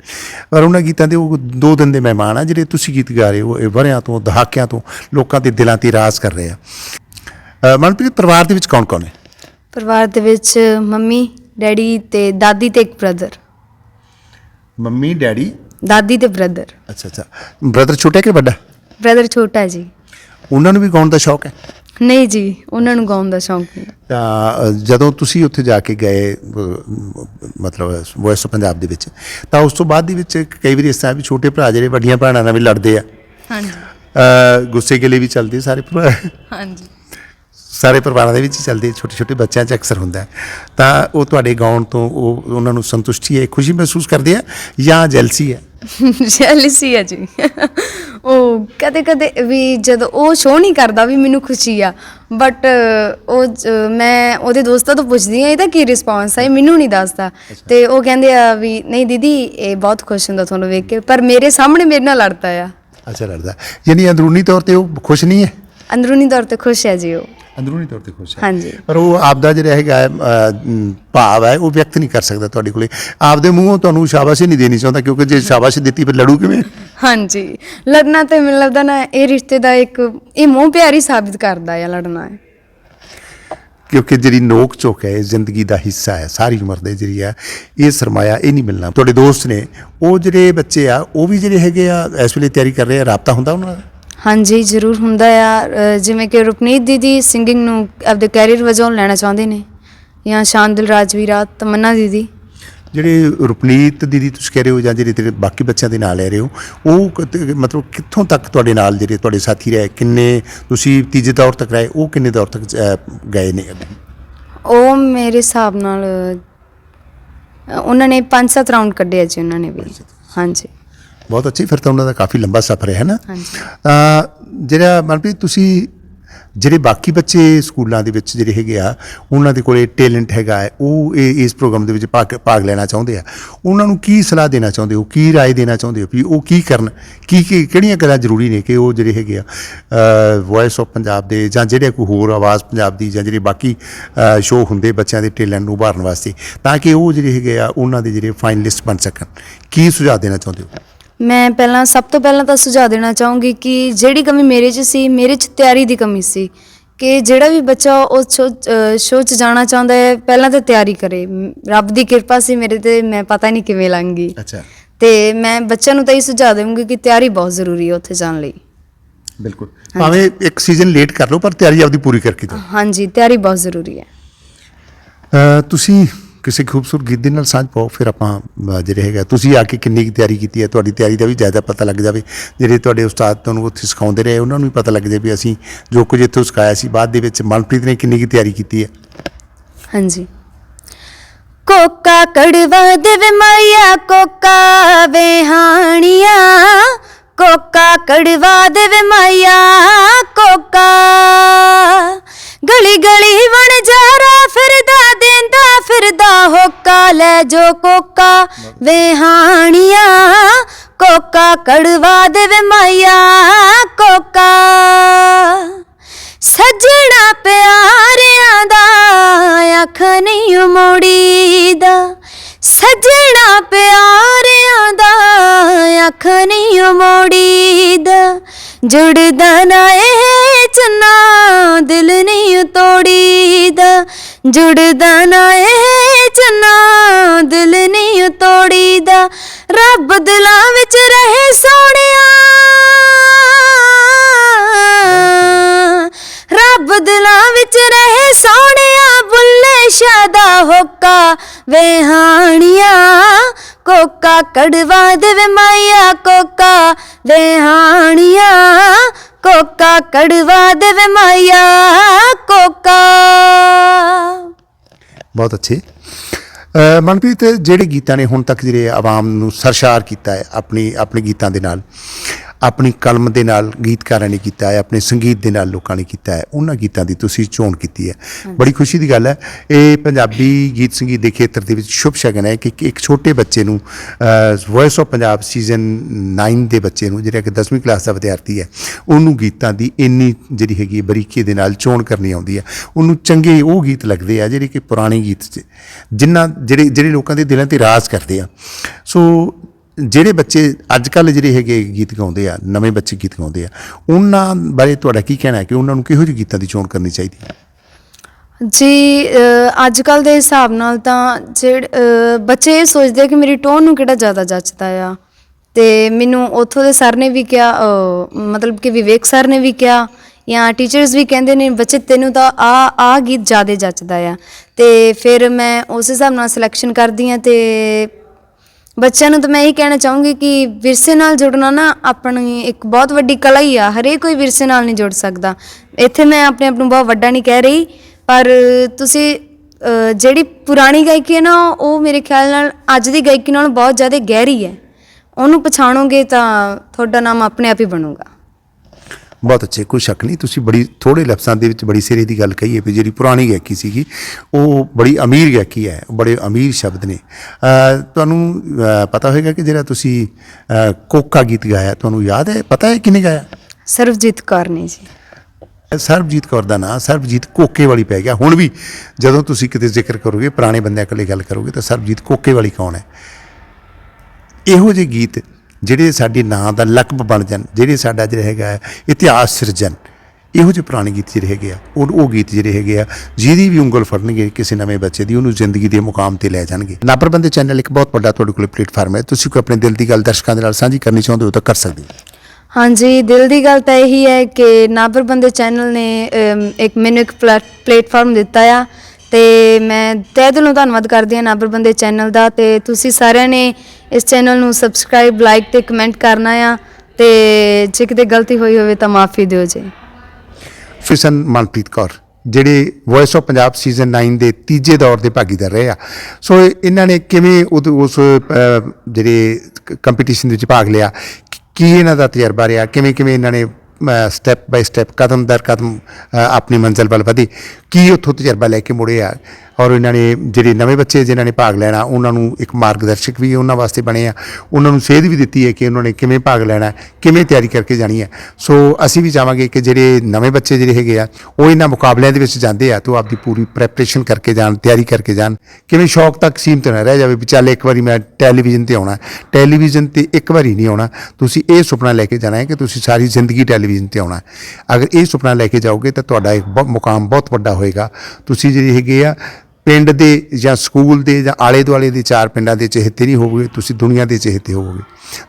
ਪਰ ਉਹਨਾਂ ਗੀਤਾਂ ਦੇ ਉਹ ਦੋ ਦਿਨ ਦੇ ਮਹਿਮਾਨ ਆ, ਜਿਹੜੇ ਤੁਸੀਂ ਗੀਤ ਗਾ ਰਹੇ ਹੋ, ਇਹ ਵਰਿਆਂ ਤੋਂ, ਦਹਾਕਿਆਂ ਤੋਂ ਲੋਕਾਂ ਦੇ ਦਿਲਾਂ ਤੇ ਰਾਜ ਕਰ ਰਹੇ ਆ। ਮਨਪ੍ਰੀਤ, ਪਰਿਵਾਰ ਦੇ ਵਿੱਚ ਕੌਣ ਕੌਣ ਹੈ? ਪਰਿਵਾਰ ਦੇ ਵਿੱਚ ਮੰਮੀ, ਡੈਡੀ ਤੇ ਦਾਦੀ ਤੇ ਇੱਕ ਬ੍ਰਦਰ ਮੰਮੀ ਡੈਡੀ? ਦਾਦੀ ਤੇ ਬ੍ਰਦਰ। ਅੱਛਾ ਅੱਛਾ। ਬ੍ਰਦਰ ਛੋਟਾ ਕਿ ਵੱਡਾ? ਬ੍ਰਦਰ ਛੋਟਾ ਹੈ ਜੀ। ਉਹਨਾਂ ਨੂੰ ਵੀ ਗਾਉਣ ਦਾ ਸ਼ੌਕ ਹੈ? ਨਹੀਂ ਜੀ ਉਹਨਾਂ ਨੂੰ ਗਾਉਣ ਦਾ ਸ਼ੌਂਕ ਨਹੀਂ। ਤਾਂ ਜਦੋਂ ਤੁਸੀਂ ਉੱਥੇ ਜਾ ਕੇ ਗਏ ਮਤਲਬ ਵੌਇਸ ਆਫ ਪੰਜਾਬ ਦੇ ਵਿੱਚ ਤਾਂ ਉਸ ਤੋਂ ਬਾਅਦ ਦੇ ਵਿੱਚ ਕਈ ਵਾਰੀ ਇਸ ਤਰ੍ਹਾਂ ਵੀ ਛੋਟੇ ਭਰਾ ਜਿਹੜੇ ਵੱਡੀਆਂ ਭੈਣਾਂ ਨਾਲ ਵੀ ਲੜਦੇ ਆ। ਹਾਂਜੀ। ਗੁੱਸੇ ਗਿਲੇ ਵੀ ਚੱਲਦੇ ਸਾਰੇ ਭਰਾ। ਹਾਂਜੀ। ਸਾਰੇ ਪਰਿਵਾਰਾਂ ਦੇ ਵਿੱਚ ਹੀ ਚੱਲਦੀ ਛੋਟੇ ਛੋਟੇ ਬੱਚਿਆਂ 'ਚ ਅਕਸਰ ਹੁੰਦਾ ਹੈ। ਤਾਂ ਉਹ ਤੁਹਾਡੇ ਗਾਉਣ ਤੋਂ ਉਹ ਉਹਨਾਂ ਨੂੰ ਸੰਤੁਸ਼ਟੀ ਹੈ ਖੁਸ਼ੀ ਮਹਿਸੂਸ ਕਰਦੇ ਆ ਜਾਂ ਜੈਲਸੀ ਹੈ? ਜੈਲਸੀ ਹੈ ਜੀ। ਉਹ ਕਦੇ ਕਦੇ ਵੀ ਜਦੋਂ ਉਹ ਸ਼ੋ ਨਹੀਂ ਕਰਦਾ ਵੀ ਮੈਨੂੰ ਖੁਸ਼ੀ ਆ ਬਟ ਉਹ ਜ- ਮੈਂ ਉਹਦੇ ਦੋਸਤਾਂ ਤੋਂ ਪੁੱਛਦੀ ਆ ਇਹਦਾ ਕੀ ਰਿਸਪੌਂਸ ਹੈ ਇਹ ਮੈਨੂੰ ਨਹੀਂ ਦੱਸਦਾ। ਤੇ ਉਹ ਕਹਿੰਦੇ ਆ ਵੀ ਨਹੀਂ ਦੀਦੀ ਇਹ ਬਹੁਤ ਖੁਸ਼ ਹੁੰਦਾ ਤੁਹਾਨੂੰ ਵੇਖ ਕੇ ਪਰ ਮੇਰੇ ਸਾਹਮਣੇ ਮੇਰੇ ਨਾਲ ਲੜਦਾ ਆ। ਅੱਛਾ ਲੱਗਦਾ ਯਾਨੀ ਅੰਦਰੂਨੀ ਤੌਰ ਤੇ ਉਹ ਖੁਸ਼ ਨਹੀਂ ਹੈ? ਅੰਦਰੂਨੀ ਤੌਰ ਤੇ ਖੁਸ਼ ਹੈ ਜੀ ਉਹ। ਅੰਦਰੂਨੀ ਤੌਰ ਤੇ ਖੁਸ਼ ਹੈ। ਹਾਂਜੀ। ਪਰ ਉਹ ਆਪਦਾ ਜਿਹੜਾ ਹੈਗਾ ਹੈ, ਭਾਵ ਹੈ ਉਹ ਵਿਅਕਤ ਨਹੀਂ ਕਰ ਸਕਦਾ ਤੁਹਾਡੇ ਕੋਲੇ। ਆਪਦੇ ਮੂੰਹੋਂ ਤੁਹਾਨੂੰ ਸ਼ਾਬਾਸ਼ੀ ਨਹੀਂ ਦੇਣੀ ਚਾਹੁੰਦਾ ਕਿਉਂਕਿ ਜੇ ਸ਼ਾਬਾਸ਼ੀ ਦਿੱਤੀ ਫਿਰ ਲੜੂ ਕਿਵੇਂ? ਹਾਂਜੀ। ਲੜਨਾ ਤੇ ਮੈਨੂੰ ਲੱਗਦਾ ਨਾ ਇਹ ਰਿਸ਼ਤੇ ਦਾ ਇੱਕ ਇਹ ਮੋਹ ਪਿਆਰੀ ਸਾਬਿਤ ਕਰਦਾ ਆ ਲੜਨਾ। ਹੈ ਕਿਉਂਕਿ ਜਿਹੜੀ ਨੋਕ ਝੋਕ ਹੈ ਜ਼ਿੰਦਗੀ ਦਾ ਹਿੱਸਾ ਹੈ। ਸਾਰੀ ਉਮਰ ਦੇ ਜਿਹੜੀ ਆ ਇਹ ਸਰਮਾਇਆ ਇਹ ਨਹੀਂ ਮਿਲਣਾ। ਤੁਹਾਡੇ ਦੋਸਤ ਨੇ ਉਹ ਜਿਹੜੇ ਬੱਚੇ ਆ ਉਹ ਵੀ ਜਿਹੜੇ ਹੈਗੇ ਆ ਇਸ ਵੇਲੇ ਤਿਆਰੀ ਕਰ ਰਹੇ ਆ ਰਾਬਤਾ ਹੁੰਦਾ ਉਹਨਾਂ ਦਾ? ਹਾਂਜੀ ਜ਼ਰੂਰ ਹੁੰਦਾ ਆ। ਜਿਵੇਂ ਕਿ ਰੁਪਨੀਤ ਦੀਦੀ ਸਿੰਗਿੰਗ ਨੂੰ ਆਪਦੇ ਕੈਰੀਅਰ ਵਜੋਂ ਲੈਣਾ ਚਾਹੁੰਦੇ ਨੇ ਜਾਂ ਸ਼ਾਨਦਿਲ ਰਾਜਵੀਰਾ ਤਮੰਨਾ ਦੀਦੀ। ਜਿਹੜੇ ਰੁਪਨੀਤ ਦੀਦੀ ਤੁਸੀਂ ਕਹਿ ਰਹੇ ਹੋ ਜਾਂ ਜਿਹੜੇ ਤੇਰੇ ਬਾਕੀ ਬੱਚਿਆਂ ਦੇ ਨਾਲ ਲੈ ਰਹੇ ਹੋ ਉਹ ਮਤਲਬ ਕਿੱਥੋਂ ਤੱਕ ਤੁਹਾਡੇ ਨਾਲ ਜਿਹੜੇ ਤੁਹਾਡੇ ਸਾਥੀ ਰਹੇ ਕਿੰਨੇ ਤੁਸੀਂ ਤੀਜੇ ਦੌਰ ਤੱਕ ਰਹੇ ਉਹ ਕਿੰਨੇ ਦੌਰ ਤੱਕ ਗਏ ਨੇ? ਉਹ ਮੇਰੇ ਹਿਸਾਬ ਨਾਲ ਉਹਨਾਂ ਨੇ 5-7 ਰਾਉਂਡ ਕੱਢੇ ਜੀ ਉਹਨਾਂ ਨੇ ਵੀ। ਹਾਂਜੀ। ਬਹੁਤ ਅੱਛੀ ਫਿਰ ਤਾਂ ਉਹਨਾਂ ਦਾ ਕਾਫੀ ਲੰਬਾ ਸਫ਼ਰ ਹੈ ਨਾ ਹਾਂਜੀ ਤਾਂ ਜਿਹੜਾ ਮਨਪ੍ਰੀਤ ਤੁਸੀਂ ਜਿਹੜੇ ਬਾਕੀ ਬੱਚੇ ਸਕੂਲਾਂ ਦੇ ਵਿੱਚ ਜਿਹੜੇ ਹੈਗੇ ਆ ਉਹਨਾਂ ਦੇ ਕੋਲੇ ਟੈਲੈਂਟ ਹੈਗਾ ਹੈ ਉਹ ਇਹ ਇਸ ਪ੍ਰੋਗਰਾਮ ਦੇ ਵਿੱਚ ਭਾਗ ਭਾਗ ਲੈਣਾ ਚਾਹੁੰਦੇ ਆ ਉਹਨਾਂ ਨੂੰ ਕੀ ਸਲਾਹ ਦੇਣਾ ਚਾਹੁੰਦੇ ਹੋ ਕੀ رائے ਦੇਣਾ ਚਾਹੁੰਦੇ ਹੋ ਵੀ ਉਹ ਕੀ ਕਰਨ ਕੀ ਕੀ ਕਿਹੜੀਆਂ ਗੱਲਾਂ ਜ਼ਰੂਰੀ ਨੇ ਕਿ ਉਹ ਜਿਹੜੇ ਹੈਗੇ ਆ ਵੌਇਸ ਆਫ ਪੰਜਾਬ ਦੇ ਜਾਂ ਜਿਹੜੇ ਕੋਈ ਹੋਰ ਆਵਾਜ਼ ਪੰਜਾਬ ਦੀ ਜਾਂ ਜਿਹੜੇ ਬਾਕੀ ਸ਼ੋਅ ਹੁੰਦੇ ਬੱਚਿਆਂ ਦੇ ਟੈਲੈਂਟ ਨੂੰ ਉਭਾਰਨ ਵਾਸਤੇ ਤਾਂ ਕਿ ਉਹ ਜਿਹੜੇ ਹੈਗੇ ਆ ਉਹਨਾਂ ਦੇ ਜਿਹੜੇ ਫਾਈਨਲਿਸਟ ਬਣ ਸਕਣ ਕੀ ਸੁਝਾਅ ਦੇਣਾ ਚਾਹੁੰਦੇ ਹੋ ਮੈਂ ਪਹਿਲਾਂ ਸਭ ਤੋਂ ਪਹਿਲਾਂ ਤਾਂ ਸੁਝਾਅ ਦੇਣਾ ਚਾਹੂੰਗੀ ਕਿ ਜਿਹੜੀ ਕਮੀ ਮੇਰੇ 'ਚ ਸੀ ਮੇਰੇ 'ਚ ਤਿਆਰੀ ਦੀ ਕਮੀ ਸੀ ਕਿ ਜਿਹੜਾ ਵੀ ਬੱਚਾ ਉਸ ਸ਼ੋਅ 'ਚ ਜਾਣਾ ਚਾਹੁੰਦਾ ਹੈ ਪਹਿਲਾਂ ਤਾਂ ਤਿਆਰੀ ਕਰੇ। ਰੱਬ ਦੀ ਕਿਰਪਾ ਸੀ ਮੇਰੇ ਤੇ ਮੈਂ ਪਤਾ ਨਹੀਂ ਕਿਵੇਂ ਲੰਘੀ ਅੱਛਾ। ਤੇ ਮੈਂ ਬੱਚਿਆਂ ਨੂੰ ਤਾਂ ਇਹ ਸੁਝਾਅ ਦੇਵਾਂਗੀ ਕਿ ਤਿਆਰੀ ਬਹੁਤ ਜ਼ਰੂਰੀ ਹੈ ਉੱਥੇ ਜਾਣ ਲਈ। ਬਿਲਕੁਲ। ਭਾਵੇਂ ਇੱਕ ਸੀਜ਼ਨ ਲੇਟ ਕਰ ਲਓ ਪਰ ਤਿਆਰੀ ਆਪਦੀ ਪੂਰੀ ਕਰਕੇ ਜਾਓ। ਹਾਂਜੀ ਤਿਆਰੀ ਬਹੁਤ ਜ਼ਰੂਰੀ ਹੈ। ਤੁਸੀਂ ਕਿਸੇ ਖੂਬਸੂਰਤ ਗੀਤ ਦੇ ਨਾਲ ਸਾਂਝ ਪਾਓ, ਫਿਰ ਆਪਾਂ ਜਿਹੜੇ ਹੈਗਾ ਤੁਸੀਂ ਆ ਕੇ ਕਿੰਨੀ ਕੁ ਤਿਆਰੀ ਕੀਤੀ ਹੈ, ਤੁਹਾਡੀ ਤਿਆਰੀ ਦਾ ਵੀ ਜ਼ਿਆਦਾ ਪਤਾ ਲੱਗ ਜਾਵੇ। ਜਿਹੜੇ ਤੁਹਾਡੇ ਉਸਤਾਦ ਤੁਹਾਨੂੰ ਉੱਥੇ ਸਿਖਾਉਂਦੇ ਰਹੇ, ਉਹਨਾਂ ਨੂੰ ਵੀ ਪਤਾ ਲੱਗ ਜਾਵੇ ਵੀ ਅਸੀਂ ਜੋ ਕੁਝ ਇੱਥੇ ਸਿਖਾਇਆ ਸੀ, ਬਾਅਦ ਦੇ ਵਿੱਚ ਮਨਪ੍ਰੀਤ ਨੇ ਕਿੰਨੀ ਕੁ ਤਿਆਰੀ ਕੀਤੀ ਹੈ। ਹਾਂਜੀ। ਕੋਕਾ ਕੜਵਾ ਦੇਵੇ ਮਾਇਆ, ਕੋਕਾ ਵੇਹਾਣੀਆਂ ਕੋਕਾ ਕੜਵਾ ਦੇਵੇ ਮਾਇਆ, ਕੋਕਾ ਗਲੀ ਗਲੀ ਵਣ ਜਾਰਾ ਫਿਰਦਾ ਦਿੰਦਾ, ਫਿਰਦਾ ਹੋਕਾ ਲੈ ਜੋ ਕੋਕਾ। ਵੇਹਾਣੀਆਂ ਕੋਕਾ ਕੜਵਾ ਦੇਵੇ ਮਾਇਆ, ਕੋਕਾ। ਸੱਜਣਾ ਪਿਆਰਿਆਂ ਦਾ, ਅੱਖ ਨਹੀਂ ਮੋੜੀਦਾ ਸੱਜਣਾ ਪਿਆਰਿਆਂ ਦਾ, ਅੱਖ ਨਹੀਂ ਮੋੜੀਦਾ ਜੁੜਦਾ ਨਾ ਇਹ ਚੰਨਾ, ਦਿਲ ਨਹੀਂ ਤੋੜੀਦਾ। ਜੁੜਦਾ ਨਾ ਇਹ ਚੰਨਾ, ਦਿਲ ਨਹੀਂ ਤੋੜੀਦਾ। ਰੱਬ ਦਿਲਾਂ ਵਿੱਚ ਰਹੇ ਸੋਹਣਿਆ। ਰੱਬ ਦਿਲਾਂ ਵਿੱਚ ਰਹੇ ਸੋਹਣਿਆ, ਬੁੱਲੇ ਸ਼ਾਦਾ ਹੋਕਾ, ਵੇਹਾਣੀਆਂ, ਕੋਕਾ ਕੜਵਾ ਕੋਕਾ ਕੜਵਾ ਦੇਵੇ ਮਾਇਆ ਬਹੁਤ ਅੱਛੇ। ਅਹ ਮਨਪ੍ਰੀਤ, ਜਿਹੜੇ ਗੀਤਾਂ ਨੇ ਹੁਣ ਤੱਕ ਜਿਹੜੇ ਆਵਾਮ ਨੂੰ ਸਰਸ਼ਾਰ ਕੀਤਾ ਹੈ ਆਪਣੀ, ਆਪਣੇ ਗੀਤਾਂ ਦੇ ਨਾਲ? ਆਪਣੀ ਕਲਮ ਦੇ ਨਾਲ ਗੀਤਕਾਰਾਂ ਨੇ ਕੀਤਾ ਹੈ ਆਪਣੇ ਸੰਗੀਤ ਦੇ ਨਾਲ ਲੋਕਾਂ ਨੇ ਕੀਤਾ ਹੈ ਉਹਨਾਂ ਗੀਤਾਂ ਦੀ ਤੁਸੀਂ ਚੋਣ ਕੀਤੀ ਹੈ। ਬੜੀ ਖੁਸ਼ੀ ਦੀ ਗੱਲ ਹੈ ਇਹ ਪੰਜਾਬੀ ਗੀਤ ਸੰਗੀਤ ਦੇ ਖੇਤਰ ਦੇ ਵਿੱਚ ਸ਼ੁਭ ਸ਼ਗਨ ਹੈ ਕਿ ਇੱਕ ਛੋਟੇ ਬੱਚੇ ਨੂੰ ਵੌਇਸ ਆਫ ਪੰਜਾਬ ਸੀਜ਼ਨ 9 ਦੇ ਬੱਚੇ ਨੂੰ ਜਿਹੜਾ ਕਿ 10ਵੀਂ ਕਲਾਸ ਦਾ ਵਿਦਿਆਰਥੀ ਹੈ ਉਹਨੂੰ ਗੀਤਾਂ ਦੀ ਇੰਨੀ ਜਿਹੜੀ ਹੈਗੀ ਬਰੀਕੀ ਦੇ ਨਾਲ ਚੋਣ ਕਰਨੀ ਆਉਂਦੀ ਹੈ। ਉਹਨੂੰ ਚੰਗੇ ਉਹ ਗੀਤ ਲੱਗਦੇ ਆ ਜਿਹੜੇ ਕਿ ਪੁਰਾਣੇ ਗੀਤ 'ਚ ਜਿਨ੍ਹਾਂ ਜਿਹੜੇ ਜਿਹੜੇ ਲੋਕਾਂ ਦੇ ਦਿਲਾਂ ਤੇ ਰਾਜ ਕਰਦੇ ਆ। ਸੋ ਜਿਹੜੇ ਬੱਚੇ ਅੱਜ ਕੱਲ ਜਿਹੜੇ ਹੈਗੇ ਗੀਤ ਗਾਉਂਦੇ ਆ, ਨਵੇਂ ਬੱਚੇ ਗੀਤ ਗਾਉਂਦੇ ਆ, ਉਹਨਾਂ ਬਾਰੇ ਤੁਹਾਡਾ ਕੀ ਕਹਿਣਾ ਹੈ ਕਿ ਉਹਨਾਂ ਨੂੰ ਕਿਹੋ ਜਿਹੇ ਗੀਤਾਂ ਦੀ ਚੋਣ ਕਰਨੀ ਚਾਹੀਦੀ ਹੈ? ਜੀ ਅੱਜ ਕੱਲ ਦੇ ਹਿਸਾਬ ਨਾਲ ਤਾਂ ਜਿਹੜੇ ਬੱਚੇ ਇਹ ਸੋਚਦੇ ਆ ਕਿ ਮੇਰੀ ਟੋਨ ਨੂੰ ਕਿਹੜਾ ਜ਼ਿਆਦਾ ਜੱਚਦਾ ਆ। ਤੇ ਮੈਨੂੰ ਉੱਥੋਂ ਦੇ ਸਰ ਨੇ ਵੀ ਕਿਹਾ ਮਤਲਬ ਕਿ ਵਿਵੇਕ ਸਰ ਨੇ ਵੀ ਕਿਹਾ, ਜਾਂ ਟੀਚਰਸ ਵੀ ਕਹਿੰਦੇ ਨੇ, ਬੱਚੇ ਤੈਨੂੰ ਤਾਂ ਆ ਆ ਗੀਤ ਜ਼ਿਆਦਾ ਜੱਚਦਾ ਆ। ਤੇ ਫਿਰ ਮੈਂ ਉਸ ਹਿਸਾਬ ਨਾਲ ਸਿਲੈਕਸ਼ਨ ਕਰਦੀ ਆ ਤੇ ਬੱਚਿਆਂ ਨੂੰ ਤਾਂ ਮੈਂ ਇਹੀ ਕਹਿਣਾ ਚਾਹੂੰਗੀ ਕਿ ਵਿਰਸੇ ਨਾਲ ਜੁੜਨਾ ਨਾ ਆਪਣੀ ਇੱਕ ਬਹੁਤ ਵੱਡੀ ਕਲਾ ਹੀ ਆ, ਹਰੇਕ ਕੋਈ ਵਿਰਸੇ ਨਾਲ ਨਹੀਂ ਜੁੜ ਸਕਦਾ। ਇੱਥੇ ਮੈਂ ਆਪਣੇ ਆਪ ਨੂੰ ਬਹੁਤ ਵੱਡਾ ਨਹੀਂ ਕਹਿ ਰਹੀ, ਪਰ ਤੁਸੀਂ ਜਿਹੜੀ ਪੁਰਾਣੀ ਗਾਇਕੀ ਹੈ ਨਾ, ਉਹ ਮੇਰੇ ਖਿਆਲ ਨਾਲ ਅੱਜ ਦੀ ਗਾਇਕੀ ਨਾਲੋਂ ਬਹੁਤ ਜ਼ਿਆਦਾ ਗਹਿਰੀ ਹੈ। ਉਹਨੂੰ ਪਛਾਣੋਗੇ ਤਾਂ ਤੁਹਾਡਾ ਨਾਮ ਆਪਣੇ ਆਪ ਹੀ ਬਣੂਗਾ। ਬਹੁਤ ਅੱਛੇ ਕੋਈ ਸ਼ੱਕ ਨਹੀਂ। ਤੁਸੀਂ ਬੜੀ ਥੋੜੇ ਲਫ਼ਜ਼ਾਂ ਦੇ ਵਿੱਚ ਬੜੀ ਸਿਰੇ ਦੀ ਗੱਲ ਕਹੀ ਹੈ ਵੀ ਜਿਹੜੀ ਪੁਰਾਣੀ ਗਾਇਕੀ ਸੀਗੀ ਉਹ ਬੜੀ ਅਮੀਰ ਗਾਇਕੀ ਹੈ ਬੜੇ ਅਮੀਰ ਸ਼ਬਦ ਨੇ। ਤੁਹਾਨੂੰ ਪਤਾ ਹੋਵੇਗਾ ਕਿ ਜਿਹੜਾ ਤੁਸੀਂ ਕੋਕਾ ਗੀਤ ਗਾਇਆ ਤੁਹਾਨੂੰ ਯਾਦ ਹੈ? ਪਤਾ ਹੈ ਕਿਹਨੇ ਗਾਇਆ? ਸਰਵਜੀਤ ਕੌਰ ਨੇ ਜੀ। ਸਰਬਜੀਤ ਕੌਰ ਦਾ ਨਾਂ ਸਰਬਜੀਤ ਕੋਕੇ ਵਾਲੀ ਪੈ ਗਿਆ। ਹੁਣ ਵੀ ਜਦੋਂ ਤੁਸੀਂ ਕਿਤੇ ਜ਼ਿਕਰ ਕਰੋਗੇ ਪੁਰਾਣੇ ਬੰਦਿਆਂ ਕੋਲੇ ਗੱਲ ਕਰੋਗੇ ਤਾਂ ਸਰਬਜੀਤ ਕੋਕੇ ਵਾਲੀ ਕੌਣ ਹੈ? ਇਹੋ ਜਿਹੇ ਗੀਤ ਜਿਹੜੇ ਸਾਡੇ ਨਾਂ ਦਾ ਲਕਬ ਬਣ ਜਾਣ, ਜਿਹੜੇ ਸਾਡਾ ਜਿਹੜਾ ਹੈਗਾ ਇਤਿਹਾਸ ਸਿਰਜਣ, ਇਹੋ ਜਿਹੇ ਪੁਰਾਣੇ ਗੀਤ ਜਿਹੜੇ ਹੈਗੇ ਆ, ਉਹ ਉਹ ਗੀਤ ਜਿਹੜੇ ਹੈਗੇ ਆ, ਜਿਹਦੀ ਵੀ ਉਂਗਲ ਫੜਨਗੇ ਕਿਸੇ ਨਵੇਂ ਬੱਚੇ ਦੀ, ਉਹਨੂੰ ਜ਼ਿੰਦਗੀ ਦੇ ਮੁਕਾਮ ਤੇ ਲੈ ਜਾਣਗੇ। ਨਾਪਰਬੰਦੇ ਚੈਨਲ ਇੱਕ ਬਹੁਤ ਵੱਡਾ ਤੁਹਾਡੇ ਕੋਲ ਪਲੇਟਫਾਰਮ ਹੈ, ਤੁਸੀਂ ਕੋਈ ਆਪਣੇ ਦਿਲ ਦੀ ਗੱਲ ਦਰਸ਼ਕਾਂ ਦੇ ਨਾਲ ਸਾਂਝੀ ਕਰਨੀ ਚਾਹੁੰਦੇ ਹੋ ਤਾਂ ਕਰ ਸਕਦੇ ਹੋ। ਹਾਂਜੀ, ਦਿਲ ਦੀ ਗੱਲ ਤਾਂ ਇਹੀ ਹੈ ਕਿ ਨਾਬਰ ਬੰਦੇ ਚੈਨਲ ਨੇ ਇੱਕ ਮੈਨੂੰ ਇੱਕ ਪਲੈ- ਪਲੇਟਫਾਰਮ ਦਿੱਤਾ ਆ ਤੇ ਮੈਂ ਤਹਿ ਦਿਲੋਂ ਧੰਨਵਾਦ ਕਰਦੀ ਹਾਂ ਨਾਬਰ ਬੰਦੇ ਚੈਨਲ ਦਾ ਤੇ ਤੁਸੀਂ ਸਾਰਿਆਂ ਨੇ ਇਸ ਚੈਨਲ ਨੂੰ ਸਬਸਕ੍ਰਾਈਬ ਲਾਈਕ ਤੇ ਕਮੈਂਟ ਕਰਨਾ ਆ ਤੇ ਜੇ ਕਿਤੇ ਗਲਤੀ ਹੋਈ ਹੋਵੇ ਤਾਂ ਮਾਫੀ ਦਿਓ ਜੀ। ਫਿਸ਼ਨ ਮਨਪ੍ਰੀਤ ਕੌਰ ਜਿਹੜੇ ਵੌਇਸ ਆਫ ਪੰਜਾਬ ਸੀਜ਼ਨ 9 ਦੇ ਤੀਜੇ ਦੌਰ ਦੇ ਭਾਗੀਦਾਰ ਰਹੇ ਆ। ਸੋ ਇਹਨਾਂ ਨੇ ਕਿਵੇਂ ਉਦ- ਉਸ ਅਹ, ਜਿਹੜੇ ਕੰਪੀਟੀਸ਼ਨ ਦੇ ਵਿੱਚ ਭਾਗ ਲਿਆ? ਕੀ- ਕੀ ਇਹਨਾਂ ਦਾ ਤਜਰਬਾ ਰਿਹਾ? ਕਿਵੇਂ ਕਿਵੇਂ ਇਹਨਾਂ ਨੇ ਸਟੈਪ ਬਾਈ ਸਟੈਪ ਕਦਮ ਦਰ ਕਦਮ ਅਹ, ਆਪਣੀ ਮੰਜ਼ਿਲ ਵੱਲ ਵਧੇ? ਕੀ ਉੱਥੋਂ ਤਜਰਬਾ ਲੈ ਕੇ ਮੁੜੇ ਆ? ਔਰ ਇਹਨਾਂ ਨੇ ਜਿਹੜੇ ਨਵੇਂ ਬੱਚੇ ਜਿਨ੍ਹਾਂ ਨੇ ਭਾਗ ਲੈਣਾ, ਉਹਨਾਂ ਨੂੰ ਇੱਕ ਮਾਰਗਦਰਸ਼ਕ ਵੀ ਉਹਨਾਂ ਵਾਸਤੇ ਬਣੇ ਆ। ਉਹਨਾਂ ਨੂੰ ਸੇਧ ਵੀ ਦਿੱਤੀ ਹੈ ਕਿ ਉਹਨਾਂ ਨੇ ਕਿਵੇਂ ਭਾਗ ਲੈਣਾ, ਕਿਵੇਂ ਤਿਆਰੀ ਕਰਕੇ ਜਾਣੀ ਹੈ। ਸੋ ਅਸੀਂ ਵੀ ਚਾਹਾਂਗੇ ਕਿ ਜਿਹੜੇ ਨਵੇਂ ਬੱਚੇ ਜਿਹੜੇ ਹੈਗੇ ਆ, ਉਹ ਇਹਨਾਂ ਮੁਕਾਬਲਿਆਂ ਦੇ ਵਿੱਚ ਜਾਂਦੇ ਆ ਤਾਂ ਉਹ ਆਪਦੀ ਪੂਰੀ ਪ੍ਰੈਪਰੇਸ਼ਨ ਕਰਕੇ ਜਾਣ, ਤਿਆਰੀ ਕਰਕੇ ਜਾਣ। ਕਿਵੇਂ ਸ਼ੌਕ ਤੱਕ ਸੀਮਤ ਨਾ ਰਹਿ ਜਾਵੇ, ਵੀ ਚੱਲ ਇੱਕ ਵਾਰੀ ਮੈਂ ਟੈਲੀਵਿਜ਼ਨ ਤੇ ਆਉਣਾ। ਟੈਲੀਵਿਜ਼ਨ ਤੇ ਇੱਕ ਵਾਰੀ ਨਹੀਂ ਆਉਣਾ। ਤੁਸੀਂ ਇਹ ਸੁਪਨਾ ਲੈ ਕੇ ਜਾਣਾ ਹੈ ਕਿ ਤੁਸੀਂ ਸਾਰੀ ਜ਼ਿੰਦਗੀ ਟੈਲੀਵਿਜ਼ਨ ਤੇ ਆਉਣਾ। ਅਗਰ ਇਹ ਸੁਪਨਾ ਲੈ ਕੇ ਜਾਓਗੇ ਤਾਂ ਤੁਹਾਡਾ ਇੱਕ ਬਹੁਤ ਮੁਕਾਮ ਬਹੁਤ ਵੱਡਾ ਹੋਏਗਾ। ਤੁਸੀਂ ਜਿਹੜੇ ਹੈਗੇ ਆ ਪਿੰਡ ਦੇ ਜਾਂ ਸਕੂਲ ਦੇ ਜਾਂ ਆਲੇ ਦੁਆਲੇ ਦੇ ਚਾਰ ਪਿੰਡਾਂ ਦੇ ਚਹੇਤੇ ਨਹੀਂ ਹੋਵੋਗੇ, ਤੁਸੀਂ ਦੁਨੀਆ ਦੇ ਚਹੇਤੇ ਹੋਵੋਗੇ,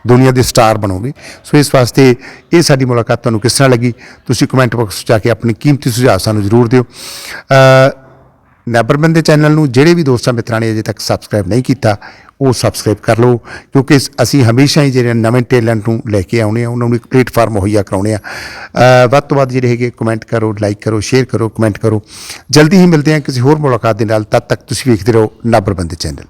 ਦੁਨੀਆ ਦੇ ਸਟਾਰ ਬਣੋਗੇ। ਸੋ ਇਸ ਵਾਸਤੇ ਇਹ ਸਾਡੀ ਮੁਲਾਕਾਤ ਤੁਹਾਨੂੰ ਕਿਸ ਤਰ੍ਹਾਂ ਲੱਗੀ, ਤੁਸੀਂ ਕਮੈਂਟ ਬਾਕਸ 'ਚ ਜਾ ਕੇ ਆਪਣੀ ਕੀਮਤੀ ਸੁਝਾਅ ਸਾਨੂੰ ਜ਼ਰੂਰ ਦਿਓ। ਨੈਬਰਮਨ ਦੇ ਚੈਨਲ ਨੂੰ ਜਿਹੜੇ ਵੀ ਦੋਸਤਾਂ ਮਿੱਤਰਾਂ ਨੇ ਅਜੇ ਤੱਕ ਸਬਸਕ੍ਰਾਈਬ ਨਹੀਂ ਕੀਤਾ, ਉਹ ਸਬਸਕ੍ਰਾਈਬ ਕਰ ਲਓ, ਕਿਉਂਕਿ ਅਸੀਂ ਹਮੇਸ਼ਾ ਹੀ ਜਿਹੜੇ ਨਵੇਂ ਟੈਲੈਂਟ ਨੂੰ ਲੈ ਕੇ ਆਉਣੇ ਆ ਉਹਨਾਂ ਨੂੰ ਇੱਕ ਪਲੇਟਫਾਰਮ ਮੁਹੱਈਆ ਕਰਾਉਣੇ ਆ ਵੱਧ ਤੋਂ ਵੱਧ ਜਿਹੜੇ ਹੈਗੇ ਕਮੈਂਟ ਕਰੋ, ਲਾਈਕ ਕਰੋ, ਸ਼ੇਅਰ ਕਰੋ, ਕਮੈਂਟ ਕਰੋ। ਜਲਦੀ ਹੀ ਮਿਲਦੇ ਹਾਂ ਕਿਸੇ ਹੋਰ ਮੁਲਾਕਾਤ ਦੇ ਨਾਲ, ਤਦ ਤੱਕ ਤੁਸੀਂ ਵੇਖਦੇ ਰਹੋ ਨੈਬਰਬੰਦ ਚੈਨਲ।